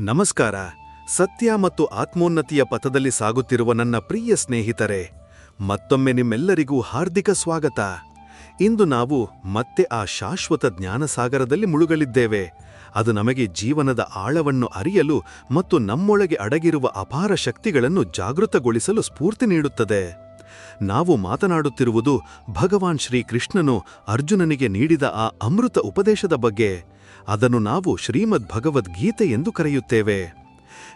ನಮಸ್ಕಾರ. ಸತ್ಯ ಮತ್ತು ಆತ್ಮೋನ್ನತಿಯ ಪಥದಲ್ಲಿ ಸಾಗುತ್ತಿರುವ ನನ್ನ ಪ್ರಿಯ ಸ್ನೇಹಿತರೆ, ಮತ್ತೊಮ್ಮೆ ನಿಮ್ಮೆಲ್ಲರಿಗೂ ಹಾರ್ದಿಕ ಸ್ವಾಗತ. ಇಂದು ನಾವು ಮತ್ತೆ ಆ ಶಾಶ್ವತ ಜ್ಞಾನಸಾಗರದಲ್ಲಿ ಮುಳುಗಲಿದ್ದೇವೆ. ಅದು ನಮಗೆ ಜೀವನದ ಆಳವನ್ನು ಅರಿಯಲು ಮತ್ತು ನಮ್ಮೊಳಗೆ ಅಡಗಿರುವ ಅಪಾರ ಶಕ್ತಿಗಳನ್ನು ಜಾಗೃತಗೊಳಿಸಲು ಸ್ಫೂರ್ತಿ ನೀಡುತ್ತದೆ. ನಾವು ಮಾತನಾಡುತ್ತಿರುವುದು ಭಗವಾನ್ ಶ್ರೀಕೃಷ್ಣನು ಅರ್ಜುನನಿಗೆ ನೀಡಿದ ಆ ಅಮೃತ ಉಪದೇಶದ ಬಗ್ಗೆ. ಅದನ್ನು ನಾವು ಶ್ರೀಮದ್ ಭಗವದ್ಗೀತೆ ಎಂದು ಕರೆಯುತ್ತೇವೆ.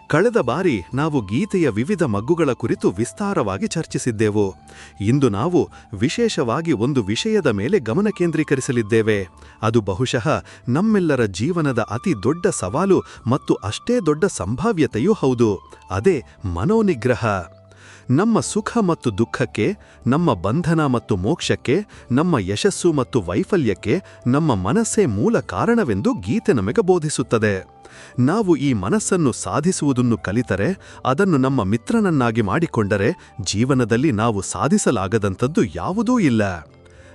ಕಳೆದ ಬಾರಿ ನಾವು ಗೀತೆಯ ವಿವಿಧ ಮಗ್ಗುಗಳ ಕುರಿತು ವಿಸ್ತಾರವಾಗಿ ಚರ್ಚಿಸಿದ್ದೆವು. ಇಂದು ನಾವು ವಿಶೇಷವಾಗಿ ಒಂದು ವಿಷಯದ ಮೇಲೆ ಗಮನ ಕೇಂದ್ರೀಕರಿಸಲಿದ್ದೇವೆ. ಅದು ಬಹುಶಃ ನಮ್ಮೆಲ್ಲರ ಜೀವನದ ಅತಿ ದೊಡ್ಡ ಸವಾಲು ಮತ್ತು ಅಷ್ಟೇ ದೊಡ್ಡ ಸಂಭಾವ್ಯತೆಯೂ ಹೌದು. ಅದೇ ಮನೋನಿಗ್ರಹ. ನಮ್ಮ ಸುಖ ಮತ್ತು ದುಃಖಕ್ಕೆ, ನಮ್ಮ ಬಂಧನ ಮತ್ತು ಮೋಕ್ಷಕ್ಕೆ, ನಮ್ಮ ಯಶಸ್ಸು ಮತ್ತು ವೈಫಲ್ಯಕ್ಕೆ, ನಮ್ಮ ಮನಸ್ಸೇ ಮೂಲ ಕಾರಣವೆಂದು ಗೀತೆ ನಮಗೆ ಬೋಧಿಸುತ್ತದೆ. ನಾವು ಈ ಮನಸ್ಸನ್ನು ಸಾಧಿಸುವುದನ್ನು ಕಲಿತರೆ, ಅದನ್ನು ನಮ್ಮ ಮಿತ್ರನನ್ನಾಗಿ ಮಾಡಿಕೊಂಡರೆ, ಜೀವನದಲ್ಲಿ ನಾವು ಸಾಧಿಸಲಾಗದಂಥದ್ದು ಯಾವುದೂ ಇಲ್ಲ.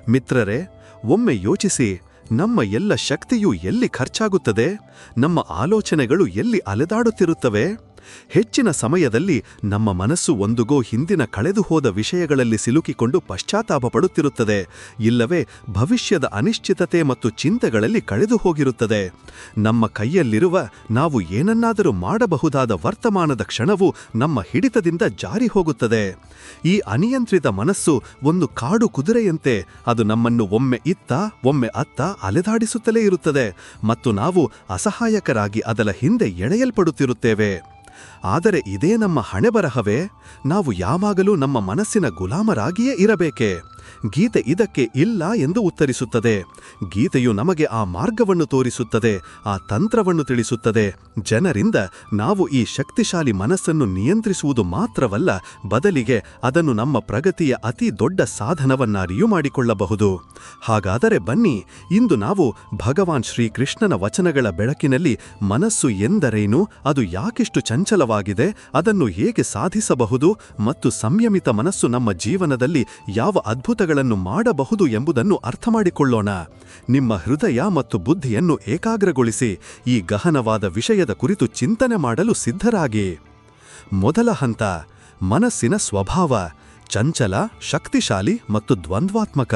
ಮಿತ್ರರೇ, ಒಮ್ಮೆ ಯೋಚಿಸಿ, ನಮ್ಮ ಎಲ್ಲ ಶಕ್ತಿಯು ಎಲ್ಲಿ ಖರ್ಚಾಗುತ್ತದೆ? ನಮ್ಮ ಆಲೋಚನೆಗಳು ಎಲ್ಲಿ ಅಲೆದಾಡುತ್ತಿರುತ್ತವೆ? ಹೆಚ್ಚಿನ ಸಮಯದಲ್ಲಿ ನಮ್ಮ ಮನಸ್ಸು ಒಂದುಗೋ ಹಿಂದಿನ ಕಳೆದು ಹೋದ ವಿಷಯಗಳಲ್ಲಿ ಸಿಲುಕಿಕೊಂಡು ಪಶ್ಚಾತ್ತಾಪ ಪಡುತ್ತಿರುತ್ತದೆ. ಇಲ್ಲವೇ ಭವಿಷ್ಯದ ಅನಿಶ್ಚಿತತೆ ಮತ್ತು ಚಿಂತೆಗಳಲ್ಲಿ ಕಳೆದು ಹೋಗಿರುತ್ತದೆ. ನಮ್ಮ ಕೈಯಲ್ಲಿರುವ ನಾವು ಏನನ್ನಾದರೂ ಮಾಡಬಹುದಾದ ವರ್ತಮಾನದ ಕ್ಷಣವು ನಮ್ಮ ಹಿಡಿತದಿಂದ ಜಾರಿ ಹೋಗುತ್ತದೆ. ಈ ಅನಿಯಂತ್ರಿತ ಮನಸ್ಸು ಒಂದು ಕಾಡು ಕುದುರೆಯಂತೆ ಅದು ನಮ್ಮನ್ನು ಒಮ್ಮೆ ಇತ್ತ, ಒಮ್ಮೆ ಅತ್ತ ಅಲೆದಾಡಿಸುತ್ತಲೇ ಇರುತ್ತದೆ ಮತ್ತು ನಾವು ಅಸಹಾಯಕರಾಗಿ ಅದರ ಹಿಂದೆ ಎಳೆಯಲ್ಪಡುತ್ತಿರುತ್ತೇವೆ. ಆದರೆ ಇದೇ ನಮ್ಮ ಹಣೆಬರಹವೇ ನಾವು ಯಾವಾಗಲೂ ನಮ್ಮ ಮನಸ್ಸಿನ ಗುಲಾಮರಾಗಿಯೇ ಇರಬೇಕೆ? ಗೀತೆ ಇದಕ್ಕೆ ಇಲ್ಲ ಎಂದು ಉತ್ತರಿಸುತ್ತದೆ. ಗೀತೆಯು ನಮಗೆ ಆ ಮಾರ್ಗವನ್ನು ತೋರಿಸುತ್ತದೆ, ಆ ತಂತ್ರವನ್ನು ತಿಳಿಸುತ್ತದೆ. ಜನರಿಂದ ನಾವು ಈ ಶಕ್ತಿಶಾಲಿ ಮನಸ್ಸನ್ನು ನಿಯಂತ್ರಿಸುವುದು ಮಾತ್ರವಲ್ಲ, ಬದಲಿಗೆ ಅದನ್ನು ನಮ್ಮ ಪ್ರಗತಿಯ ಅತಿ ದೊಡ್ಡ ಸಾಧನವನ್ನಾರಿಯೂ ಮಾಡಿಕೊಳ್ಳಬಹುದು. ಹಾಗಾದರೆ ಬನ್ನಿ, ಇಂದು ನಾವು ಭಗವಾನ್ ಶ್ರೀಕೃಷ್ಣನ ವಚನಗಳ ಬೆಳಕಿನಲ್ಲಿ ಮನಸ್ಸು ಎಂದರೇನು, ಅದು ಯಾಕೆಷ್ಟು ಚಂಚಲವಾಗಿದೆ, ಅದನ್ನು ಹೇಗೆ ಸಾಧಿಸಬಹುದು ಮತ್ತು ಸಂಯಮಿತ ಮನಸ್ಸು ನಮ್ಮ ಜೀವನದಲ್ಲಿ ಯಾವ ಅದ್ಭುತಗಳನ್ನು ಮಾಡಬಹುದು ಎಂಬುದನ್ನು ಅರ್ಥಮಾಡಿಕೊಳ್ಳೋಣ. ನಿಮ್ಮ ಹೃದಯ ಮತ್ತು ಬುದ್ಧಿಯನ್ನು ಏಕಾಗ್ರಗೊಳಿಸಿ ಈ ಗಹನವಾದ ವಿಷಯದ ಕುರಿತು ಚಿಂತನೆ ಮಾಡಲು ಸಿದ್ಧರಾಗಿ. ಮೊದಲ ಹಂತ, ಮನಸ್ಸಿನ ಸ್ವಭಾವ, ಚಂಚಲ, ಶಕ್ತಿಶಾಲಿ ಮತ್ತು ದ್ವಂದ್ವಾತ್ಮಕ.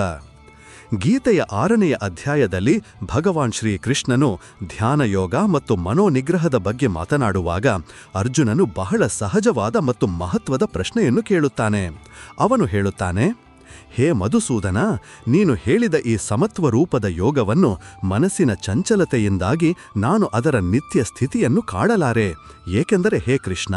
ಗೀತೆಯ ಆರನೆಯ ಅಧ್ಯಾಯದಲ್ಲಿ ಭಗವಾನ್ ಶ್ರೀಕೃಷ್ಣನು ಧ್ಯಾನಯೋಗ ಮತ್ತು ಮನೋನಿಗ್ರಹದ ಬಗ್ಗೆ ಮಾತನಾಡುವಾಗ ಅರ್ಜುನನು ಬಹಳ ಸಹಜವಾದ ಮತ್ತು ಮಹತ್ವದ ಪ್ರಶ್ನೆಯನ್ನು ಕೇಳುತ್ತಾನೆ. ಅವನು ಹೇಳುತ್ತಾನೆ ಹೇ ಮಧುಸೂದನ, ನೀನು ಹೇಳಿದ ಈ ಸಮತ್ವ ರೂಪದ ಯೋಗವನ್ನು ಮನಸ್ಸಿನ ಚಂಚಲತೆಯಿಂದಾಗಿ ನಾನು ಅದರ ನಿತ್ಯ ಸ್ಥಿತಿಯನ್ನು ಕಾಡಲಾರೆ. ಏಕೆಂದರೆ ಹೇ ಕೃಷ್ಣ,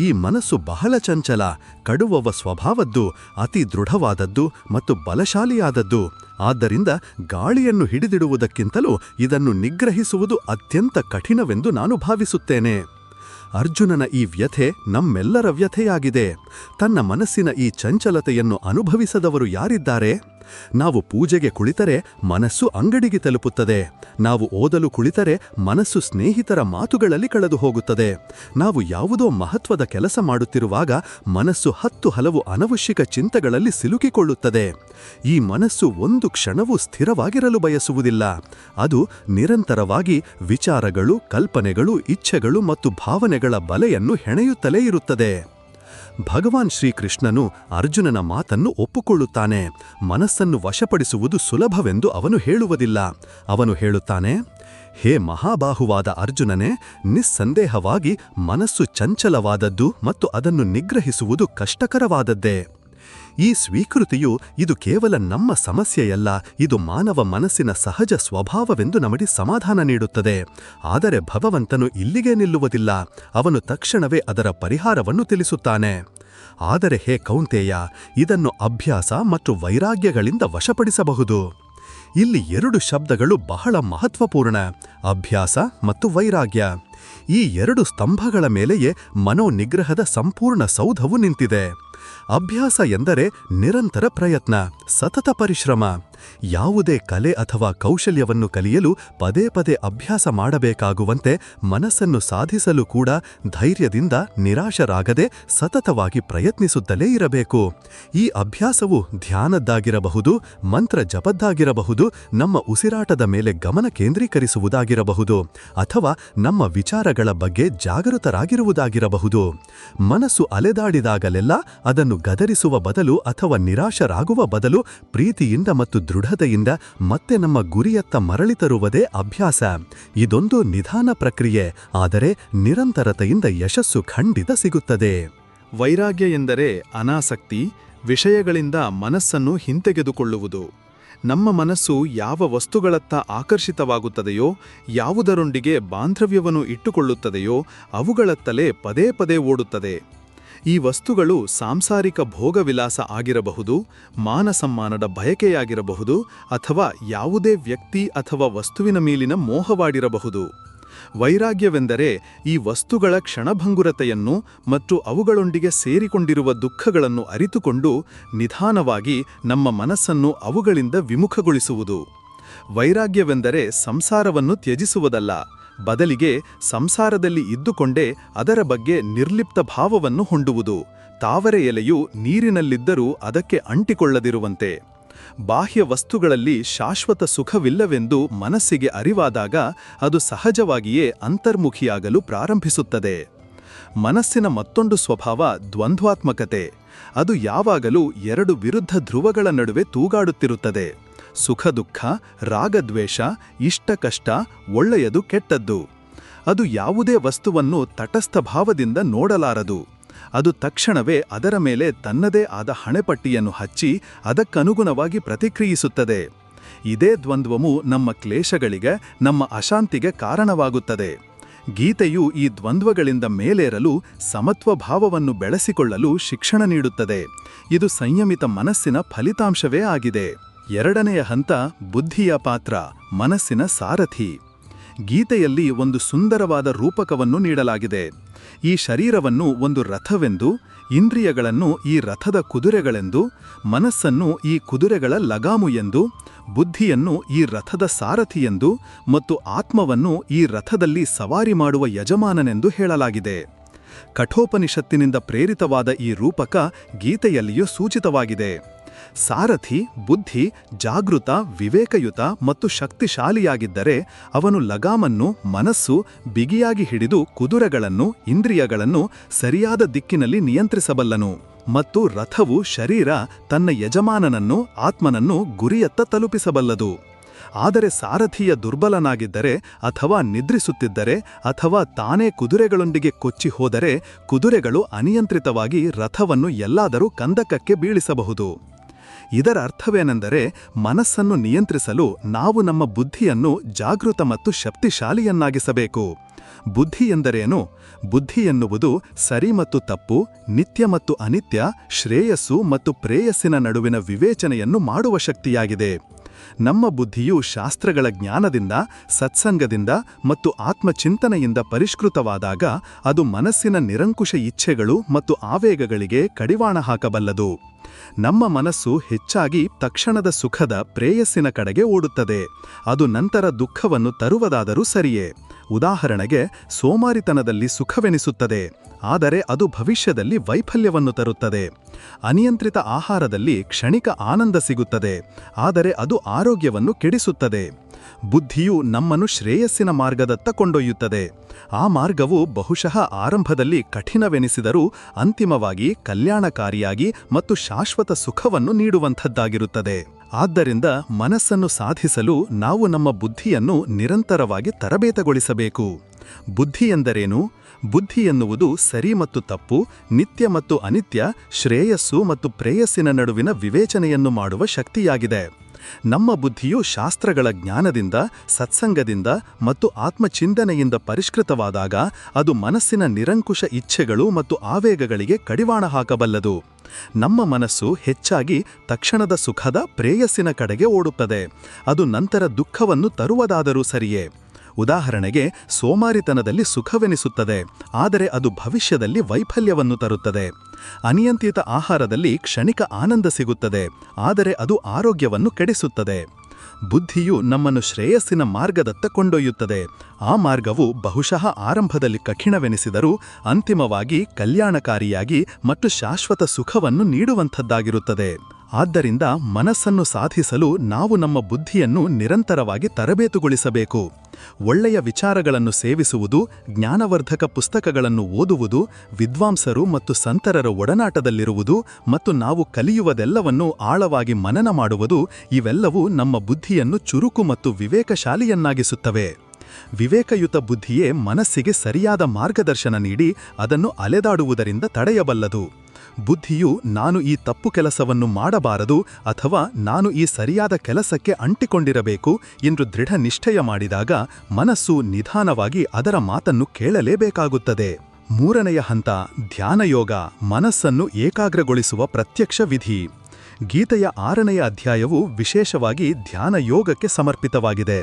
ಈ ಮನಸ್ಸು ಬಹಳ ಚಂಚಲ, ಕಡುವವ ಸ್ವಭಾವದ್ದು, ಅತಿ ದೃಢವಾದದ್ದು ಮತ್ತು ಬಲಶಾಲಿಯಾದದ್ದು. ಆದ್ದರಿಂದ ಗಾಳಿಯನ್ನು ಹಿಡಿದಿಡುವುದಕ್ಕಿಂತಲೂ ಇದನ್ನು ನಿಗ್ರಹಿಸುವುದು ಅತ್ಯಂತ ಕಠಿಣವೆಂದು ನಾನು ಭಾವಿಸುತ್ತೇನೆ. ಅರ್ಜುನನ ಈ ವ್ಯಥೆ ನಮ್ಮೆಲ್ಲರ ವ್ಯಥೆಯಾಗಿದೆ. ತನ್ನ ಮನಸ್ಸಿನ ಈ ಚಂಚಲತೆಯನ್ನು ಅನುಭವಿಸದವರು ಯಾರಿದ್ದಾರೆ? ನಾವು ಪೂಜೆಗೆ ಕುಳಿತರೆ ಮನಸ್ಸು ಅಂಗಡಿಗೆ ತಲುಪುತ್ತದೆ. ನಾವು ಓದಲು ಕುಳಿತರೆ ಮನಸ್ಸು ಸ್ನೇಹಿತರ ಮಾತುಗಳಲ್ಲಿ ಕಳೆದು ಹೋಗುತ್ತದೆ. ನಾವು ಯಾವುದೋ ಮಹತ್ವದ ಕೆಲಸ ಮಾಡುತ್ತಿರುವಾಗ ಮನಸ್ಸು ಹತ್ತು ಹಲವು ಅನವಶ್ಯಕ ಚಿಂತೆಗಳಲ್ಲಿ ಸಿಲುಕಿಕೊಳ್ಳುತ್ತದೆ. ಈ ಮನಸ್ಸು ಒಂದು ಕ್ಷಣವೂ ಸ್ಥಿರವಾಗಿರಲು ಬಯಸುವುದಿಲ್ಲ. ಅದು ನಿರಂತರವಾಗಿ ವಿಚಾರಗಳು, ಕಲ್ಪನೆಗಳು, ಇಚ್ಛೆಗಳು ಮತ್ತು ಭಾವನೆಗಳ ಬಲೆಯನ್ನು ಹೆಣೆಯುತ್ತಲೇ ಇರುತ್ತದೆ. ಭಗವಾನ್ ಶ್ರೀಕೃಷ್ಣನು ಅರ್ಜುನನ ಮಾತನ್ನು ಒಪ್ಪಿಕೊಳ್ಳುತ್ತಾನೆ. ಮನಸ್ಸನ್ನು ವಶಪಡಿಸುವುದು ಸುಲಭವೆಂದು ಅವನು ಹೇಳುವುದಿಲ್ಲ. ಅವನು ಹೇಳುತ್ತಾನೆ, ಹೇ ಮಹಾಬಾಹುವಾದ ಅರ್ಜುನನೇ, ನಿಸ್ಸಂದೇಹವಾಗಿ ಮನಸ್ಸು ಚಂಚಲವಾದದ್ದು ಮತ್ತು ಅದನ್ನು ನಿಗ್ರಹಿಸುವುದು ಕಷ್ಟಕರವಾದದ್ದೇ. ಈ ಸ್ವೀಕೃತಿಯು ಇದು ಕೇವಲ ನಮ್ಮ ಸಮಸ್ಯೆಯಲ್ಲ, ಇದು ಮಾನವ ಮನಸ್ಸಿನ ಸಹಜ ಸ್ವಭಾವವೆಂದು ನಮಗೆ ಸಮಾಧಾನ ನೀಡುತ್ತದೆ. ಆದರೆ ಭಗವಂತನು ಇಲ್ಲಿಗೆ ನಿಲ್ಲುವುದಿಲ್ಲ. ಅವನು ತಕ್ಷಣವೇ ಅದರ ಪರಿಹಾರವನ್ನು ತಿಳಿಸುತ್ತಾನೆ. ಆದರೆ ಹೇ ಕೌಂತೇಯ, ಇದನ್ನು ಅಭ್ಯಾಸ ಮತ್ತು ವೈರಾಗ್ಯಗಳಿಂದ ವಶಪಡಿಸಬಹುದು. ಇಲ್ಲಿ ಎರಡು ಶಬ್ದಗಳು ಬಹಳ ಮಹತ್ವಪೂರ್ಣ, ಅಭ್ಯಾಸ ಮತ್ತು ವೈರಾಗ್ಯ. ಈ ಎರಡು ಸ್ತಂಭಗಳ ಮೇಲೆಯೇ ಮನೋನಿಗ್ರಹದ ಸಂಪೂರ್ಣ ಸೌಧವು ನಿಂತಿದೆ. ಅಭ್ಯಾಸ ಎಂದರೆ ನಿರಂತರ ಪ್ರಯತ್ನ, ಸತತ ಪರಿಶ್ರಮ. ಯಾವುದೇ ಕಲೆ ಅಥವಾ ಕೌಶಲ್ಯವನ್ನು ಕಲಿಯಲು ಪದೇ ಪದೇ ಅಭ್ಯಾಸ ಮಾಡಬೇಕಾಗುವಂತೆ ಮನಸ್ಸನ್ನು ಸಾಧಿಸಲು ಕೂಡ ಧೈರ್ಯದಿಂದ ನಿರಾಶರಾಗದೆ ಸತತವಾಗಿ ಪ್ರಯತ್ನಿಸುತ್ತಲೇ ಇರಬೇಕು. ಈ ಅಭ್ಯಾಸವು ಧ್ಯಾನದ್ದಾಗಿರಬಹುದು, ಮಂತ್ರ ಜಪದ್ದಾಗಿರಬಹುದು, ನಮ್ಮ ಉಸಿರಾಟದ ಮೇಲೆ ಗಮನ ಕೇಂದ್ರೀಕರಿಸುವುದಾಗಿರಬಹುದು, ಅಥವಾ ನಮ್ಮ ವಿಚಾರಗಳ ಬಗ್ಗೆ ಜಾಗೃತರಾಗಿರುವುದಾಗಿರಬಹುದು. ಮನಸ್ಸು ಅಲೆದಾಡಿದಾಗಲೆಲ್ಲ ಅದನ್ನು ಗದರಿಸುವ ಬದಲು ಅಥವಾ ನಿರಾಶರಾಗುವ ಬದಲು ಪ್ರೀತಿಯಿಂದ ಮತ್ತು ದೃಢತೆಯಿಂದ ಮತ್ತೆ ನಮ್ಮ ಗುರಿಯತ್ತ ಮರಳಿ ತರುವುದೇ ಅಭ್ಯಾಸ. ಇದೊಂದು ನಿಧಾನ ಪ್ರಕ್ರಿಯೆ, ಆದರೆ ನಿರಂತರತೆಯಿಂದ ಯಶಸ್ಸು ಖಂಡಿತ ಸಿಗುತ್ತದೆ. ವೈರಾಗ್ಯ ಎಂದರೆ ಅನಾಸಕ್ತಿ, ವಿಷಯಗಳಿಂದ ಮನಸ್ಸನ್ನು ಹಿಂತೆಗೆದುಕೊಳ್ಳುವುದು. ನಮ್ಮ ಮನಸ್ಸು ಯಾವ ವಸ್ತುಗಳತ್ತ ಆಕರ್ಷಿತವಾಗುತ್ತದೆಯೋ, ಯಾವುದರೊಂದಿಗೆ ಬಾಂಧವ್ಯವನ್ನು ಇಟ್ಟುಕೊಳ್ಳುತ್ತದೆಯೋ, ಅವುಗಳತ್ತಲೇ ಪದೇ ಪದೇ ಓಡುತ್ತದೆ. ಈ ವಸ್ತುಗಳು ಸಾಂಸಾರಿಕ ಭೋಗವಿಲಾಸ ಆಗಿರಬಹುದು, ಮಾನಸಮ್ಮಾನದ ಬಯಕೆಯಾಗಿರಬಹುದು ಅಥವಾ ಯಾವುದೇ ವ್ಯಕ್ತಿ ಅಥವಾ ವಸ್ತುವಿನ ಮೇಲಿನ ಮೋಹವಾಡಿರಬಹುದು. ವೈರಾಗ್ಯವೆಂದರೆ ಈ ವಸ್ತುಗಳ ಕ್ಷಣಭಂಗುರತೆಯನ್ನು ಮತ್ತು ಅವುಗಳೊಂದಿಗೆ ಸೇರಿಕೊಂಡಿರುವ ದುಃಖಗಳನ್ನು ಅರಿತುಕೊಂಡು ನಿಧಾನವಾಗಿ ನಮ್ಮ ಮನಸ್ಸನ್ನು ಅವುಗಳಿಂದ ವಿಮುಖಗೊಳಿಸುವುದು. ವೈರಾಗ್ಯವೆಂದರೆ ಸಂಸಾರವನ್ನು ತ್ಯಜಿಸುವುದಲ್ಲ. ಬದಲಿಗೆ ಸಂಸಾರದಲ್ಲಿ ಇದ್ದುಕೊಂಡೇ ಅದರ ಬಗ್ಗೆ ನಿರ್ಲಿಪ್ತ ಭಾವವನ್ನು ಹೊಂಡುವುದು ತಾವರೆ ಎಲೆಯು ನೀರಿನಲ್ಲಿದ್ದರೂ ಅದಕ್ಕೆ ಅಂಟಿಕೊಳ್ಳದಿರುವಂತೆ. ಬಾಹ್ಯ ವಸ್ತುಗಳಲ್ಲಿ ಶಾಶ್ವತ ಸುಖವಿಲ್ಲವೆಂದು ಮನಸ್ಸಿಗೆ ಅರಿವಾದಾಗ ಅದು ಸಹಜವಾಗಿಯೇ ಅಂತರ್ಮುಖಿಯಾಗಲು ಪ್ರಾರಂಭಿಸುತ್ತದೆ. ಮನಸ್ಸಿನ ಮತ್ತೊಂದು ಸ್ವಭಾವ ದ್ವಂದ್ವಾತ್ಮಕತೆ. ಅದು ಯಾವಾಗಲೂ ಎರಡು ವಿರುದ್ಧ ಧ್ರುವಗಳ ನಡುವೆ ತೂಗಾಡುತ್ತಿರುತ್ತದೆ. ಸುಖ ದುಃಖ ರಾಗದ್ವೇಷ ಇಷ್ಟ ಕಷ್ಟ ಒಳ್ಳೆಯದು ಕೆಟ್ಟದ್ದು. ಅದು ಯಾವುದೇ ವಸ್ತುವನ್ನು ತಟಸ್ಥ ಭಾವದಿಂದ ನೋಡಲಾರದು. ಅದು ತಕ್ಷಣವೇ ಅದರ ಮೇಲೆ ತನ್ನದೇ ಆದ ಹಣೆಪಟ್ಟಿಯನ್ನು ಹಚ್ಚಿ ಅದಕ್ಕನುಗುಣವಾಗಿ ಪ್ರತಿಕ್ರಿಯಿಸುತ್ತದೆ. ಇದೇ ದ್ವಂದ್ವವು ನಮ್ಮ ಕ್ಲೇಶಗಳಿಗೆ, ನಮ್ಮ ಅಶಾಂತಿಗೆ ಕಾರಣವಾಗುತ್ತದೆ. ಗೀತೆಯು ಈ ದ್ವಂದ್ವಗಳಿಂದ ಮೇಲೇರಲು ಸಮತ್ವ ಭಾವವನ್ನು ಬೆಳೆಸಿಕೊಳ್ಳಲು ಶಿಕ್ಷಣ ನೀಡುತ್ತದೆ. ಇದು ಸಂಯಮಿತ ಮನಸ್ಸಿನ ಫಲಿತಾಂಶವೇ ಆಗಿದೆ. ಎರಡನೆಯ ಹಂತ ಬುದ್ಧಿಯ ಪಾತ್ರ, ಮನಸ್ಸಿನ ಸಾರಥಿ. ಗೀತೆಯಲ್ಲಿ ಒಂದು ಸುಂದರವಾದ ರೂಪಕವನ್ನು ನೀಡಲಾಗಿದೆ. ಈ ಶರೀರವನ್ನು ಒಂದು ರಥವೆಂದು, ಇಂದ್ರಿಯಗಳನ್ನು ಈ ರಥದ ಕುದುರೆಗಳೆಂದು, ಮನಸ್ಸನ್ನು ಈ ಕುದುರೆಗಳ ಲಗಾಮು ಎಂದು, ಬುದ್ಧಿಯನ್ನು ಈ ರಥದ ಸಾರಥಿಯೆಂದು ಮತ್ತು ಆತ್ಮವನ್ನು ಈ ರಥದಲ್ಲಿ ಸವಾರಿ ಮಾಡುವ ಯಜಮಾನನೆಂದು ಹೇಳಲಾಗಿದೆ. ಕಠೋಪನಿಷತ್ತಿನಿಂದ ಪ್ರೇರಿತವಾದ ಈ ರೂಪಕ ಗೀತೆಯಲ್ಲಿಯೂ ಸೂಚಿತವಾಗಿದೆ. ಸಾರಥಿ, ಬುದ್ಧಿ, ಜಾಗೃತ, ವಿವೇಕಯುತ ಮತ್ತು ಶಕ್ತಿಶಾಲಿಯಾಗಿದ್ದರೆ ಅವನು ಲಗಾಮನ್ನು, ಮನಸ್ಸು, ಬಿಗಿಯಾಗಿ ಹಿಡಿದು ಕುದುರೆಗಳನ್ನು, ಇಂದ್ರಿಯಗಳನ್ನು ಸರಿಯಾದ ದಿಕ್ಕಿನಲ್ಲಿ ನಿಯಂತ್ರಿಸಬಲ್ಲನು ಮತ್ತು ರಥವು ಶರೀರ, ತನ್ನ ಯಜಮಾನನನ್ನು, ಆತ್ಮನನ್ನು ಗುರಿಯತ್ತ ತಲುಪಿಸಬಲ್ಲದು. ಆದರೆ ಸಾರಥಿಯ ದುರ್ಬಲನಾಗಿದ್ದರೆ ಅಥವಾ ನಿದ್ರಿಸುತ್ತಿದ್ದರೆ ಅಥವಾ ತಾನೇ ಕುದುರೆಗಳೊಂದಿಗೆ ಕೊಚ್ಚಿ ಹೋದರೆ ಕುದುರೆಗಳು ಅನಿಯಂತ್ರಿತವಾಗಿ ರಥವನ್ನು ಎಲ್ಲಾದರೂ ಕಂದಕಕ್ಕೆ ಬೀಳಿಸಬಹುದು. ಇದರ ಅರ್ಥವೇನೆಂದರೆ ಮನಸ್ಸನ್ನು ನಿಯಂತ್ರಿಸಲು ನಾವು ನಮ್ಮ ಬುದ್ಧಿಯನ್ನು ಜಾಗೃತ ಮತ್ತು ಶಕ್ತಿಶಾಲಿಯನ್ನಾಗಿಸಬೇಕು. ಬುದ್ಧಿ ಎಂದರೇನು? ಬುದ್ಧಿ ಎನ್ನುವುದು ಸರಿ ಮತ್ತು ತಪ್ಪು, ನಿತ್ಯ ಮತ್ತು ಅನಿತ್ಯ, ಶ್ರೇಯಸ್ಸು ಮತ್ತು ಪ್ರೇಯಸ್ಸಿನ ನಡುವಿನ ವಿವೇಚನೆಯನ್ನು ಮಾಡುವ ಶಕ್ತಿಯಾಗಿದೆ. ನಮ್ಮ ಬುದ್ಧಿಯು ಶಾಸ್ತ್ರಗಳ ಜ್ಞಾನದಿಂದ, ಸತ್ಸಂಗದಿಂದ ಮತ್ತು ಆತ್ಮಚಿಂತನೆಯಿಂದ ಪರಿಷ್ಕೃತವಾದಾಗ ಅದು ಮನಸ್ಸಿನ ನಿರಂಕುಶ ಇಚ್ಛೆಗಳು ಮತ್ತು ಆವೇಗಗಳಿಗೆ ಕಡಿವಾಣ ಹಾಕಬಲ್ಲದು. ನಮ್ಮ ಮನಸ್ಸು ಹೆಚ್ಚಾಗಿ ತಕ್ಷಣದ ಸುಖದ ಪ್ರೇಯಸ್ಸಿನ ಕಡೆಗೆ ಓಡುತ್ತದೆ. ಅದು ನಂತರ ದುಃಖವನ್ನು ತರುವುದಾದರೂ ಸರಿಯೇ. ಉದಾಹರಣೆಗೆ, ಸೋಮಾರಿತನದಲ್ಲಿ ಸುಖವೆನಿಸುತ್ತದೆ, ಆದರೆ ಅದು ಭವಿಷ್ಯದಲ್ಲಿ ವೈಫಲ್ಯವನ್ನು ತರುತ್ತದೆ. ಅನಿಯಂತ್ರಿತ ಆಹಾರದಲ್ಲಿ ಕ್ಷಣಿಕ ಆನಂದ ಸಿಗುತ್ತದೆ, ಆದರೆ ಅದು ಆರೋಗ್ಯವನ್ನು ಕೆಡಿಸುತ್ತದೆ. ಬುದ್ಧಿಯು ನಮ್ಮನ್ನು ಶ್ರೇಯಸ್ಸಿನ ಮಾರ್ಗದತ್ತ ಕೊಂಡೊಯ್ಯುತ್ತದೆ. ಆ ಮಾರ್ಗವು ಬಹುಶಃ ಆರಂಭದಲ್ಲಿ ಕಠಿಣವೆನಿಸಿದರೂ ಅಂತಿಮವಾಗಿ ಕಲ್ಯಾಣಕಾರಿಯಾಗಿ ಮತ್ತು ಶಾಶ್ವತ ಸುಖವನ್ನು ನೀಡುವಂಥದ್ದಾಗಿರುತ್ತದೆ. ಆದ್ದರಿಂದ ಮನಸ್ಸನ್ನು ಸಾಧಿಸಲು ನಾವು ನಮ್ಮ ಬುದ್ಧಿಯನ್ನು ನಿರಂತರವಾಗಿ ತರಬೇತಗೊಳಿಸಬೇಕು. ಬುದ್ಧಿ ಎಂದರೇನು? ಬುದ್ಧಿ ಎನ್ನುವುದು ಸರಿ ಮತ್ತು ತಪ್ಪು, ನಿತ್ಯ ಮತ್ತು ಅನಿತ್ಯ, ಶ್ರೇಯಸ್ಸು ಮತ್ತು ಪ್ರೇಯಸ್ಸಿನ ನಡುವಿನ ವಿವೇಚನೆಯನ್ನು ಮಾಡುವ ಶಕ್ತಿಯಾಗಿದೆ. ನಮ್ಮ ಬುದ್ಧಿಯು ಶಾಸ್ತ್ರಗಳ ಜ್ಞಾನದಿಂದ, ಸತ್ಸಂಗದಿಂದ ಮತ್ತು ಆತ್ಮಚಿಂತನೆಯಿಂದ ಪರಿಷ್ಕೃತವಾದಾಗ ಅದು ಮನಸ್ಸಿನ ನಿರಂಕುಶ ಇಚ್ಛೆಗಳು ಮತ್ತು ಆವೇಗಗಳಿಗೆ ಕಡಿವಾಣ ಹಾಕಬಲ್ಲದು. ನಮ್ಮ ಮನಸ್ಸು ಹೆಚ್ಚಾಗಿ ತಕ್ಷಣದ ಸುಖದ, ಪ್ರೇಯಸ್ಸಿನ ಕಡೆಗೆ ಓಡುತ್ತದೆ. ಅದು ನಂತರ ದುಃಖವನ್ನು ತರುವುದಾದರೂ ಸರಿಯೇ. ಉದಾಹರಣೆಗೆ ಸೋಮಾರಿತನದಲ್ಲಿ ಸುಖವೆನಿಸುತ್ತದೆ, ಆದರೆ ಅದು ಭವಿಷ್ಯದಲ್ಲಿ ವೈಫಲ್ಯವನ್ನು ತರುತ್ತದೆ. ಅನಿಯಂತ್ರಿತ ಆಹಾರದಲ್ಲಿ ಕ್ಷಣಿಕ ಆನಂದ ಸಿಗುತ್ತದೆ, ಆದರೆ ಅದು ಆರೋಗ್ಯವನ್ನು ಕೆಡಿಸುತ್ತದೆ. ಬುದ್ಧಿಯು ನಮ್ಮನ್ನು ಶ್ರೇಯಸ್ಸಿನ ಮಾರ್ಗದತ್ತ ಕೊಂಡೊಯ್ಯುತ್ತದೆ. ಆ ಮಾರ್ಗವು ಬಹುಶಃ ಆರಂಭದಲ್ಲಿ ಕಠಿಣವೆನಿಸಿದರೂ ಅಂತಿಮವಾಗಿ ಕಲ್ಯಾಣಕಾರಿಯಾಗಿ ಮತ್ತು ಶಾಶ್ವತ ಸುಖವನ್ನು ನೀಡುವಂಥದ್ದಾಗಿರುತ್ತದೆ. ಆದ್ದರಿಂದ ಮನಸ್ಸನ್ನು ಸಾಧಿಸಲು ನಾವು ನಮ್ಮ ಬುದ್ಧಿಯನ್ನು ನಿರಂತರವಾಗಿ ತರಬೇತುಗೊಳಿಸಬೇಕು. ಒಳ್ಳೆಯ ವಿಚಾರಗಳನ್ನು ಸೇವಿಸುವುದು, ಜ್ಞಾನವರ್ಧಕ ಪುಸ್ತಕಗಳನ್ನು ಓದುವುದು, ವಿದ್ವಾಂಸರು ಮತ್ತು ಸಂತರರ ಒಡನಾಟದಲ್ಲಿರುವುದು ಮತ್ತು ನಾವು ಕಲಿಯುವುದೆಲ್ಲವನ್ನು ಆಳವಾಗಿ ಮನನ ಮಾಡುವುದು ಇವೆಲ್ಲವೂ ನಮ್ಮ ಬುದ್ಧಿಯನ್ನು ಚುರುಕು ಮತ್ತು ವಿವೇಕಶಾಲಿಯನ್ನಾಗಿಸುತ್ತವೆ. ವಿವೇಕಯುತ ಬುದ್ಧಿಯೇ ಮನಸ್ಸಿಗೆ ಸರಿಯಾದ ಮಾರ್ಗದರ್ಶನ ನೀಡಿ ಅದನ್ನು ಅಲೆದಾಡುವುದರಿಂದ ತಡೆಯಬಲ್ಲದು. ಬುದ್ಧಿಯು ನಾನು ಈ ತಪ್ಪು ಕೆಲಸವನ್ನು ಮಾಡಬಾರದು ಅಥವಾ ನಾನು ಈ ಸರಿಯಾದ ಕೆಲಸಕ್ಕೆ ಅಂಟಿಕೊಂಡಿರಬೇಕು ಎಂದು ದೃಢ ನಿಶ್ಚಯ ಮಾಡಿದಾಗ ಮನಸ್ಸು ನಿಧಾನವಾಗಿ ಅದರ ಮಾತನ್ನು ಕೇಳಲೇಬೇಕಾಗುತ್ತದೆ. ಮೂರನೆಯ ಹಂತ, ಧ್ಯಾನಯೋಗ, ಮನಸ್ಸನ್ನು ಏಕಾಗ್ರಗೊಳಿಸುವ ಪ್ರತ್ಯಕ್ಷ ವಿಧಿ. ಗೀತೆಯ ಆರನೆಯ ಅಧ್ಯಾಯವು ವಿಶೇಷವಾಗಿ ಧ್ಯಾನ ಯೋಗಕ್ಕೆ ಸಮರ್ಪಿತವಾಗಿದೆ.